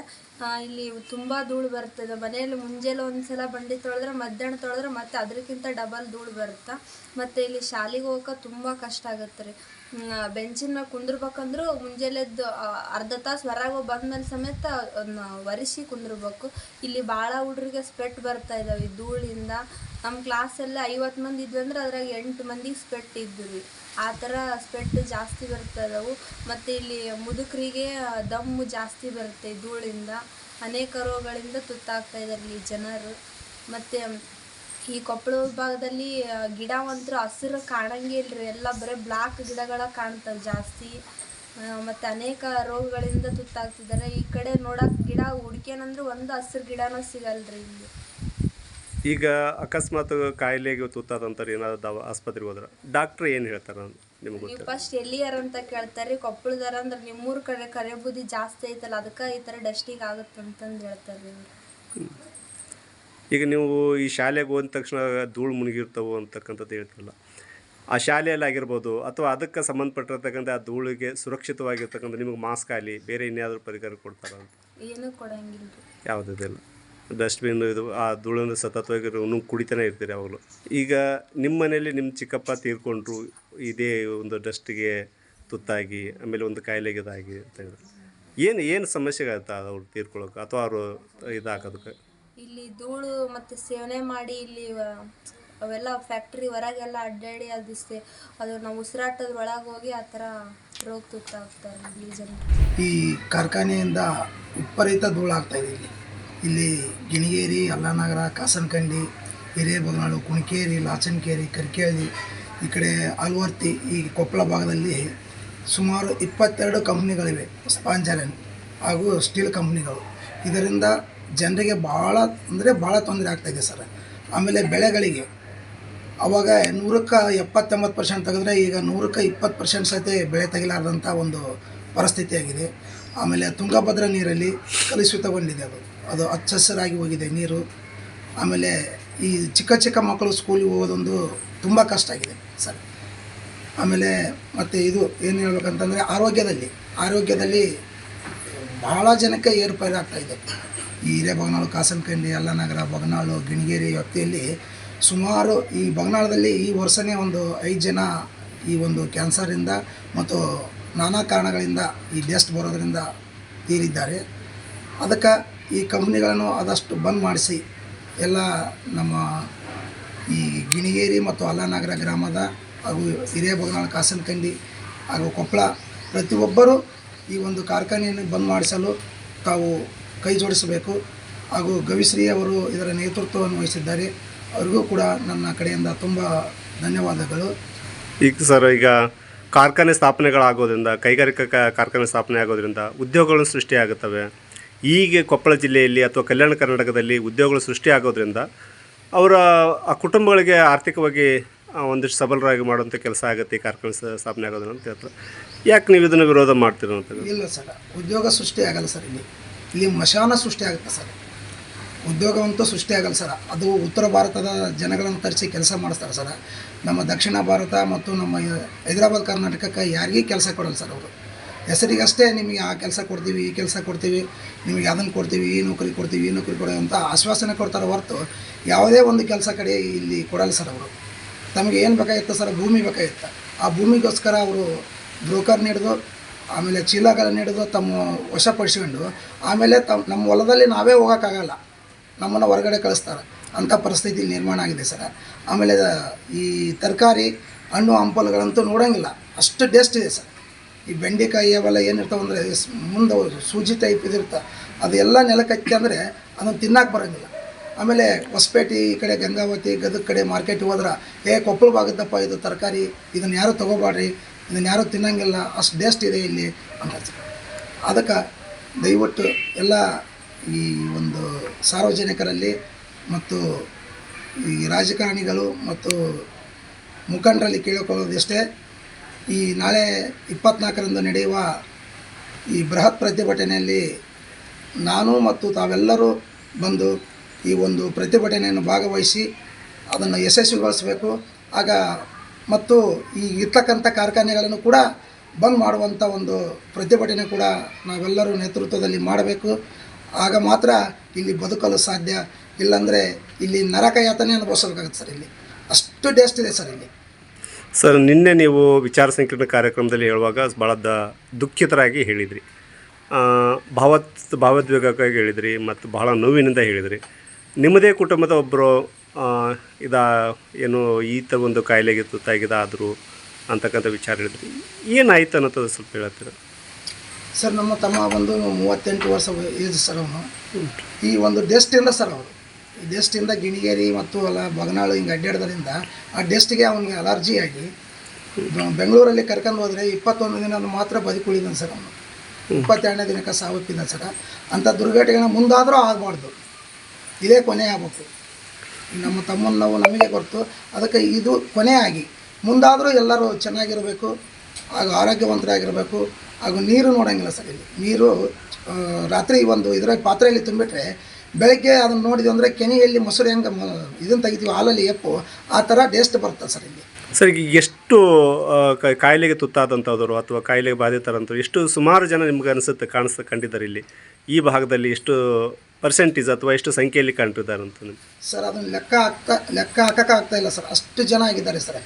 ಇಲ್ಲಿ ತುಂಬ ಧೂಳು ಬರ್ತದೆ ಮನೆಯಲ್ಲಿ ಮುಂಜಾನೆ ಒಂದ್ಸಲ ಬಂಡಿ ತೊಳೆದ್ರೆ ಮಧ್ಯಾಹ್ನ ತೊಳೆದ್ರೆ ಮತ್ತೆ ಅದಕ್ಕಿಂತ ಡಬಲ್ ಧೂಳು ಬರುತ್ತೆ. ಮತ್ತು ಇಲ್ಲಿ ಶಾಲೆಗೆ ಹೋಗೋಕೆ ತುಂಬ ಕಷ್ಟ ಆಗುತ್ತೆ ರೀ. ಬೆಂಚಿನ ಕುಂದಿರ್ಬೇಕಂದ್ರೂ ಮುಂಜಾನೆದ್ದು ಅರ್ಧ ತಾಸು ಹೊರಗೆ ಬಂದ್ಮೇಲೆ ಸಮೇತ ವರಿಸಿ ಕುಂದ್ರಬೇಕು. ಇಲ್ಲಿ ಭಾಳ ಹುಡುಗರಿಗೆ ಸ್ಪೆಟ್ ಬರ್ತಾ ಇದಾವೆ ಈ ಧೂಳಿಂದ. ನಮ್ಮ ಕ್ಲಾಸಲ್ಲಿ ಐವತ್ತು ಮಂದಿ ಇದ್ವಿ ಅಂದ್ರೆ ಅದ್ರಾಗ ಎಂಟು ಮಂದಿಗೆ ಸ್ಪೆಟ್ ಇದ್ವಿ ಆ ಥರ ಸ್ಪೆಟ್ ಜಾಸ್ತಿ ಬರ್ತದವು ಮತ್ತು ಇಲ್ಲಿ ಮುದುಕರಿಗೆ ದಮ್ಮು ಜಾಸ್ತಿ ಬರುತ್ತೆ ಧೂಳಿಂದ. ಅನೇಕ ರೋಗಗಳಿಂದ ತುತ್ತಾಗ್ತಾ ಇದ್ದಾರೆ ಇಲ್ಲಿ ಜನರು. ಮತ್ತು ಈ ಕೊಪ್ಪಳ ಭಾಗದಲ್ಲಿ ಆ, ಗಿಡ ಒಂಥರ ಹಸಿರು ಕಾಣಂಗಿಲ್ರಿ ಎಲ್ಲ ಬರೀ ಬ್ಲ್ಯಾಕ್ ಗಿಡಗಳ ಕಾಣ್ತವೆ ಜಾಸ್ತಿ. ಮತ್ತು ಅನೇಕ ರೋಗಗಳಿಂದ ತುತ್ತಾಗ್ತಿದ್ದಾರೆ ಈ ಕಡೆ ನೋಡೋಕೆ ಗಿಡ ಹುಡ್ಕೇನಂದ್ರೆ ಒಂದು ಹಸಿರು ಗಿಡನೂ ಸಿಗಲ್ರಿ ಇಲ್ಲಿ. ಈಗ ಅಕಸ್ಮಾತ್ ಕಾಯಿಲೆಗೆ ತುತ್ತಾದಂಥವ್ರು ಏನಾದ್ರು ದವ ಆಸ್ಪತ್ರೆಗೆ ಹೋದ್ರೆ ಡಾಕ್ಟ್ರ್ ಏನು ಹೇಳ್ತಾರೆ ನಿಮ್ಗೆ ನೀವು ಗೊತ್ತಿಲ್ಲ? ಫಸ್ಟ್ ಎಲ್ಲಿಯಾರ ಅಂತ ಕೇಳ್ತಾರೆ ಕೊಪ್ಪಳದಾರ ಅಂದ್ರೆ ನಿಮ್ಮೂರ ಕಡೆ ಕರೆ ಬುದ್ಧಿ ಜಾಸ್ತಿ ಐತಲ್ಲ ಅದಕ್ಕೆ ಈ ಥರ ಡಸ್ಟಿಗೆ ಆಗುತ್ತೆ ಅಂತಂದು ಹೇಳ್ತಾರೆ ಇವ್ರು. ಈಗ ನೀವು ಈ ಶಾಲೆಗೆ ಹೋದ ತಕ್ಷಣ ಧೂಳು ಮುಳುಗಿರ್ತಾವೆ ಅಂತಕ್ಕಂಥದ್ದು ಹೇಳ್ತಿರಲ್ಲ ಆ ಶಾಲೆಯಲ್ಲಿ ಆಗಿರ್ಬೋದು ಅಥವಾ ಅದಕ್ಕೆ ಸಂಬಂಧಪಟ್ಟಿರ್ತಕ್ಕಂಥ ಆ ಧೂಳಿಗೆ ಸುರಕ್ಷಿತವಾಗಿರ್ತಕ್ಕಂಥ ನಿಮಗೆ ಮಾಸ್ಕ್ ಆಗಲಿ ಬೇರೆ ಇನ್ಯಾವುದಾದ್ರು ಪರಿಕರ ಕೊಡ್ತಾರ ಅಂತ? ಏನೂ ಕೊಡಂಗಿಲ್ಲ ರೀ ಯಾವುದಿಲ್ಲ ಡಸ್ಟ್ಬಿನ್ ಇದು ಆ ಧೂಳನ್ನು ಸತತವಾಗಿ ನೀವು ಕುಡಿತಾನೆ ಇರ್ತೀರಿ ಯಾವಾಗಲೂ ಈಗ ನಿಮ್ಮ ಮನೆಯಲ್ಲಿ ನಿಮ್ಮ ಚಿಕ್ಕಪ್ಪ ತೀರ್ಕೊಂಡ್ರು ಇದೇ ಒಂದು ಡಸ್ಟಿಗೆ ತುತ್ತಾಗಿ ಆಮೇಲೆ ಒಂದು ಕಾಯಿಲೆಗಿದಾಗಿ ಅಂತ ಹೇಳಿದ್ರು. ಏನು ಏನು ಸಮಸ್ಯೆಗಾಗುತ್ತೆ ಅವ್ರು ತೀರ್ಕೊಳ್ಳೋಕೆ? ಅಥವಾ ಅವರು ಇದಾಕೋದಕ್ಕೆ ಇಲ್ಲಿ ಧೂಳು ಮತ್ತು ಸೇವನೆ ಮಾಡಿ ಇಲ್ಲಿ ಅವೆಲ್ಲ ಫ್ಯಾಕ್ಟ್ರಿ ಹೊರಗೆಲ್ಲ ಅಡ್ಡಾಡಿ ಅದಿಸ್ತೆ ಅದು ನಾವು ಉಸಿರಾಟದ ಒಳಗೆ ಹೋಗಿ ಆ ಥರ ರೋಗ ತುತ್ತಾಗ್ತಾರೆ ಇಲ್ಲಿ ಈ ಕಾರ್ಖಾನೆಯಿಂದ ವಿಪರೀತ ಧೂಳು ಆಗ್ತಾ ಇದೆ ಇಲ್ಲಿ. ಇಲ್ಲಿ ಗಿಣಿಗೇರಿ, ಅಲ್ಲಾನಗರ, ಕಾಸನಕಂಡಿ ಹಿರೇಬಗನಾಳು ಕುಣಿಕೇರಿ, ಲಾಚನಕೇರಿ, ಕರ್ಕೇಳಿ, ಈ ಕಡೆ ಆಲ್ವರ್ತಿ, ಈ ಕೊಪ್ಪಳ ಭಾಗದಲ್ಲಿ ಸುಮಾರು ಇಪ್ಪತ್ತೆರಡು ಕಂಪ್ನಿಗಳಿವೆ, ಸ್ಪಾಂಜರನ್ ಹಾಗೂ ಸ್ಟೀಲ್ ಕಂಪ್ನಿಗಳು. ಇದರಿಂದ ಜನರಿಗೆ ಭಾಳ ಅಂದರೆ ಭಾಳ ತೊಂದರೆ ಆಗ್ತಾಯಿದೆ ಸರ್. ಆಮೇಲೆ ಬೆಳೆಗಳಿಗೆ ಅವಾಗ ನೂರಕ್ಕೆ ಎಪ್ಪತ್ತೊಂಬತ್ತು ಪರ್ಸೆಂಟ್ ತೆಗೆದ್ರೆ ಈಗ ನೂರಕ್ಕೆ ಇಪ್ಪತ್ತು ಪರ್ಸೆಂಟ್ ಸಹಿತ ಬೆಳೆ ತೆಗಿಲಾರ್ದಂಥ ಒಂದು ಪರಿಸ್ಥಿತಿಯಾಗಿದೆ. ಆಮೇಲೆ ತುಂಗಭದ್ರಾ ನೀರಲ್ಲಿ ಕಲುಷಿತಗೊಂಡಿದೆ ಅದು. ಅದು ಹಚ್ಚ ಹಸಿರಾಗಿ ಹೋಗಿದೆ ನೀರು. ಆಮೇಲೆ ಈ ಚಿಕ್ಕ ಚಿಕ್ಕ ಮಕ್ಕಳು ಸ್ಕೂಲಿಗೆ ಹೋಗೋದೊಂದು ತುಂಬ ಕಷ್ಟ ಆಗಿದೆ ಸರ್. ಆಮೇಲೆ ಮತ್ತು ಇದು ಏನು ಹೇಳ್ಬೇಕಂತಂದರೆ ಆರೋಗ್ಯದಲ್ಲಿ ಆರೋಗ್ಯದಲ್ಲಿ ಭಾಳ ಜನಕ್ಕೆ ಏರುಪೇರು ಆಗ್ತಾ ಇದೆ. ಈ ಹಿರೇಬಗನಾಳು, ಕಾಸನಕಂಡಿ ಯಲ್ಲನಗರ ಬಗನಾಳು, ಗಿಣಿಗೇರಿ ವ್ಯಾಪ್ತಿಯಲ್ಲಿ ಸುಮಾರು ಈ ಬಗನಾಳದಲ್ಲಿ ಈ ವರ್ಷನೇ ಒಂದು ಐದು ಜನ ಈ ಒಂದು ಕ್ಯಾನ್ಸರಿಂದ ಮತ್ತು ನಾನಾ ಕಾರಣಗಳಿಂದ ಈ ಡೆಸ್ಟ್ ಬರೋದರಿಂದ ತೀರಿದ್ದಾರೆ. ಅದಕ್ಕೆ ಈ ಕಂಪ್ನಿಗಳನ್ನು ಆದಷ್ಟು ಬಂದ್ ಮಾಡಿಸಿ. ಎಲ್ಲ ನಮ್ಮ ಈ ಗಿಣಿಗೇರಿ ಮತ್ತು ಅಲ್ಲನಗರ ಗ್ರಾಮದ ಹಾಗೂ ಹಿರೇಬಗನಾಳ ಕಾಸನಕಂಡಿ ಹಾಗೂ ಕೊಪ್ಪಳ ಪ್ರತಿಯೊಬ್ಬರೂ ಈ ಒಂದು ಕಾರ್ಖಾನೆಯನ್ನು ಬಂದ್ ಮಾಡಿಸಲು ತಾವು ಕೈ ಜೋಡಿಸಬೇಕು. ಹಾಗೂ ಗವಿಶ್ರೀ ಅವರು ಇದರ ನೇತೃತ್ವವನ್ನು ವಹಿಸಿದ್ದಾರೆ. ಅವರಿಗೂ ಕೂಡ ನನ್ನ ಕಡೆಯಿಂದ ತುಂಬ ಧನ್ಯವಾದಗಳು. ಈಗ ಸರ್, ಈಗ ಕಾರ್ಖಾನೆ ಸ್ಥಾಪನೆಗಳಾಗೋದ್ರಿಂದ, ಕೈಗಾರಿಕಾ ಕಾರ್ಖಾನೆ ಸ್ಥಾಪನೆ ಆಗೋದ್ರಿಂದ ಉದ್ಯೋಗಗಳು ಸೃಷ್ಟಿಯಾಗುತ್ತವೆ. ಈಗ ಕೊಪ್ಪಳ ಜಿಲ್ಲೆಯಲ್ಲಿ ಅಥವಾ ಕಲ್ಯಾಣ ಕರ್ನಾಟಕದಲ್ಲಿ ಉದ್ಯೋಗಗಳು ಸೃಷ್ಟಿಯಾಗೋದ್ರಿಂದ ಅವರ, ಆ ಕುಟುಂಬಗಳಿಗೆ ಆರ್ಥಿಕವಾಗಿ ಒಂದಿಷ್ಟು ಸಬಲರಾಗಿ ಮಾಡುವಂಥ ಕೆಲಸ ಆಗುತ್ತೆ ಈ ಕಾರ್ಖಾನೆ ಸ್ಥಾಪನೆ ಆಗೋದ್ರಿಂದ ಅಂತ ಹೇಳ್ತಾರೆ. ಯಾಕೆ ನೀವು ಇದನ್ನು ವಿರೋಧ ಮಾಡ್ತೀರ ಅಂತ ಇಲ್ಲ ಸರ್, ಉದ್ಯೋಗ ಸೃಷ್ಟಿ ಆಗಲ್ಲ ಸರ್ ಇಲ್ಲಿ. ಇಲ್ಲಿ ಮಶಾನ ಸೃಷ್ಟಿ ಆಗುತ್ತೆ ಸರ್. ಉದ್ಯೋಗವಂತೂ ಸೃಷ್ಟಿ ಆಗಲ್ಲ ಸರ್. ಅದು ಉತ್ತರ ಭಾರತದ ಜನಗಳನ್ನು ತರಿಸಿ ಕೆಲಸ ಮಾಡಿಸ್ತಾರೆ ಸರ್. ನಮ್ಮ ದಕ್ಷಿಣ ಭಾರತ ಮತ್ತು ನಮ್ಮ ಹೈದರಾಬಾದ್ ಕರ್ನಾಟಕಕ್ಕೆ ಯಾರಿಗೂ ಕೆಲಸ ಕೊಡಲ್ಲ ಸರ್ ಅವರು. ಹೆಸರಿಗಷ್ಟೇ ನಿಮಗೆ ಆ ಕೆಲಸ ಕೊಡ್ತೀವಿ, ಈ ಕೆಲಸ ಕೊಡ್ತೀವಿ, ನಿಮಗೆ ಅದನ್ನು ಕೊಡ್ತೀವಿ, ಈ ನೌಕರಿ ಕೊಡ್ತೀವಿ, ಈ ನೌಕರಿ ಕೊಡೋ ಅಂತ ಆಶ್ವಾಸನೆ ಕೊಡ್ತಾರೆ ಹೊರತು ಯಾವುದೇ ಒಂದು ಕೆಲಸ ಕಡೆ ಇಲ್ಲಿ ಕೊಡಲ್ಲ ಸರ್ ಅವರು. ತಮಗೆ ಏನು ಬೇಕಾಗಿತ್ತು ಸರ್? ಭೂಮಿ ಬೇಕಾಗಿತ್ತು. ಆ ಭೂಮಿಗೋಸ್ಕರ ಅವರು ಬ್ರೋಕರ್ ಹಿಡಿದು ಆಮೇಲೆ ಚೀಲಗಳನ್ನು ಹಿಡಿದು ತಮ್ಮ ವಶಪಡಿಸ್ಕೊಂಡು, ಆಮೇಲೆ ತಮ್ಮ ನಮ್ಮ ಹೊಲದಲ್ಲಿ ನಾವೇ ಹೋಗೋಕ್ಕಾಗಲ್ಲ. ನಮ್ಮನ್ನು ಹೊರಗಡೆ ಕಳಿಸ್ತಾರೆ. ಅಂಥ ಪರಿಸ್ಥಿತಿ ನಿರ್ಮಾಣ ಆಗಿದೆ ಸರ್. ಆಮೇಲೆ ಈ ತರಕಾರಿ ಹಣ್ಣು ಹಂಪಲುಗಳಂತೂ ನೋಡೋಂಗಿಲ್ಲ. ಅಷ್ಟು ಟೇಸ್ಟ್ ಇದೆ ಸರ್. ಈ ಬೆಂಡೆಕಾಯಿ ಅವೆಲ್ಲ ಏನಿರ್ತಾವೆ ಅಂದರೆ ಮುಂದೆ ಸೂಜಿ ಟೈಪ್ ಇದಿರ್ತ ಅದೆಲ್ಲ ನೆಲಕ್ಕೆ ಅಂದರೆ ಅದನ್ನು ತಿನ್ನಕ್ಕೆ ಬರೋಂಗಿಲ್ಲ ಆಮೇಲೆ ಹೊಸಪೇಟೆ ಈ ಕಡೆ ಗಂಗಾವತಿ, ಗದಗ ಕಡೆ ಮಾರ್ಕೆಟಿಗೆ ಹೋದ್ರೆ, ಏ ಕೊಪ್ಪಳ ಭಾಗದಪ್ಪ ಇದು ತರಕಾರಿ, ಇದನ್ನು ಯಾರು ತೊಗೋಬಾಡ್ರಿ, ಇದನ್ನು ಯಾರು ತಿನ್ನಂಗಿಲ್ಲ, ಅಷ್ಟು ಟೇಸ್ಟ್ ಇದೆ ಇಲ್ಲಿ ಅಂತ. ಅದಕ್ಕೆ ದಯವಿಟ್ಟು ಎಲ್ಲ ಈ ಒಂದು ಸಾರ್ವಜನಿಕರಲ್ಲಿ ಮತ್ತು ಈ ರಾಜಕಾರಣಿಗಳು ಮತ್ತು ಮುಖಂಡರಲ್ಲಿ ಕೇಳಿಕೊಳ್ಳೋದಿಷ್ಟೇ ಈ ನಾಳೆ ಇಪ್ಪತ್ನಾಲ್ಕರಂದು ನಡೆಯುವ ಈ ಬೃಹತ್ ಪ್ರತಿಭಟನೆಯಲ್ಲಿ ನಾನು ಮತ್ತು ತಾವೆಲ್ಲರೂ ಬಂದು ಈ ಒಂದು ಪ್ರತಿಭಟನೆಯನ್ನು ಭಾಗವಹಿಸಿ ಅದನ್ನು ಯಶಸ್ವಿಗೊಳಿಸಬೇಕು. ಆಗ ಮತ್ತು ಈ ಇರ್ತಕ್ಕಂಥ ಕಾರ್ಖಾನೆಗಳನ್ನು ಕೂಡ ಬಂದ್ ಮಾಡುವಂಥ ಒಂದು ಪ್ರತಿಭಟನೆ ಕೂಡ ನಾವೆಲ್ಲರೂ ನೇತೃತ್ವದಲ್ಲಿ ಮಾಡಬೇಕು. ಆಗ ಮಾತ್ರ ಇಲ್ಲಿ ಬದುಕಲು ಸಾಧ್ಯ. ಇಲ್ಲಾಂದರೆ ಇಲ್ಲಿ ನರಕ ಯಾತನೆ ಅನುಭವಿಸಬೇಕಾಗುತ್ತೆ ಸರ್ ಇಲ್ಲಿ. ಅಷ್ಟು ಡೇಸ್ಟ್ ಇದೆ ಸರ್ ಇಲ್ಲಿ. ಸರ್, ನಿನ್ನೆ ನೀವು ವಿಚಾರ ಸಂಕಿರಣ ಕಾರ್ಯಕ್ರಮದಲ್ಲಿ ಹೇಳುವಾಗ ಭಾಳ ದ, ದುಃಖಿತರಾಗಿ ಹೇಳಿದ್ರಿ. ಭಾವತ್, ಭಾವೋದ್ವೇಗಕ್ಕಾಗಿ ಹೇಳಿದ್ರಿ ಮತ್ತು ಬಹಳ ನೋವಿನಿಂದ ಹೇಳಿದ್ರಿ. ನಿಮ್ಮದೇ ಕುಟುಂಬದ ಒಬ್ಬರು ಇದ, ಏನು ಈ ಥರ ಒಂದು ಕಾಯಿಲೆಗೆ ತುತ್ತಾಗಿದಾದರು ಅಂತಕ್ಕಂಥ ವಿಚಾರ ಹೇಳಿದ್ರಿ. ಏನಾಯ್ತು ಅನ್ನೋದು ಸ್ವಲ್ಪ ಹೇಳ್ತೀರ ಸರ್, ನಮ್ಮ ತಮ್ಮ ಒಂದು ಮೂವತ್ತೆಂಟು ವರ್ಷ ಏಜ್ ಸರ್ ಅವನು. ಈ ಒಂದು ಡೆಸ್ಟಿಂದ ಸರ್ ಅವರು ಡೆಸ್ಟಿಂದ ಗಿಣಿಗೇರಿ ಮತ್ತು ಅಲ್ಲ ಬಗನಾಳು ಹಿಂಗೆ ಅಡ್ಡಾಡೋದ್ರಿಂದ ಆ ಡಸ್ಟ್ಗೆ ಅವನಿಗೆ ಅಲರ್ಜಿ ಆಗಿ ಬೆಂಗಳೂರಲ್ಲಿ ಕರ್ಕೊಂಡು ಹೋದರೆ ಇಪ್ಪತ್ತೊಂದು ದಿನ ಮಾತ್ರ ಬದುಕುಳಿದನು ಸರ್ ಅವನು. ಇಪ್ಪತ್ತೆರಡನೇ ದಿನಕ್ಕೆ ಸಾವಪ್ಪಿದ ಸರ್. ಅಂಥ ದುರ್ಘಟನೆ ಮುಂದಾದರೂ ಆಗಬಾರ್ದು. ಇದೇ ಕೊನೆ ಆಗಬೇಕು. ನಮ್ಮ ತಮ್ಮನ ನಾವು ನಮಗೆ ಕೊಡ್ತು ಅದಕ್ಕೆ ಇದು ಕೊನೆ ಆಗಿ ಮುಂದಾದರೂ ಎಲ್ಲರೂ ಚೆನ್ನಾಗಿರಬೇಕು ಹಾಗೂ ಆರೋಗ್ಯವಂತರಾಗಿರಬೇಕು. ಹಾಗೂ ನೀರು ನೋಡೋಂಗಿಲ್ಲ ಸರ್ ಇಲ್ಲಿ. ನೀರು ರಾತ್ರಿ ಒಂದು ಇದರ ಪಾತ್ರೆಯಲ್ಲಿ ತುಂಬಿಟ್ರೆ ಬೆಳಗ್ಗೆ ಅದನ್ನು ನೋಡಿದ್ವಿ ಅಂದರೆ ಕೆನೆಯಲ್ಲಿ ಮೊಸರು ಹೆಂಗೆ ಇದನ್ನು ತೆಗಿತೀವಿ ಹಾಲಲ್ಲಿ ಎಪ್ಪು ಆ ಥರ ಟೇಸ್ಟ್ ಬರ್ತದೆ ಸರ್ ಇಲ್ಲಿ. ಸರ್ ಈಗ ಎಷ್ಟು ಕಾಯಿಲೆಗೆ ತುತ್ತಾದಂಥವ್ರು ಅಥವಾ ಕಾಯಿಲೆಗೆ ಬಾಧಿತರಂಥವ್ರು ಎಷ್ಟು ಸುಮಾರು ಜನ ನಿಮ್ಗೆ ಅನಿಸುತ್ತೆ ಕಾಣಿಸ್ ಕಂಡಿದ್ದಾರೆ ಇಲ್ಲಿ? ಈ ಭಾಗದಲ್ಲಿ ಎಷ್ಟು ಪರ್ಸೆಂಟೇಜ್ ಅಥವಾ ಎಷ್ಟು ಸಂಖ್ಯೆಯಲ್ಲಿ ಕಂಡಿದ್ದಾರೆ ಅಂತ ಸರ್ ಅದನ್ನು ಲೆಕ್ಕ ಹಾಕ್ತಾ ಲೆಕ್ಕ ಹಾಕಕ್ಕೆ ಆಗ್ತಾ ಇಲ್ಲ ಸರ್. ಅಷ್ಟು ಜನ ಆಗಿದ್ದಾರೆ ಸರ್.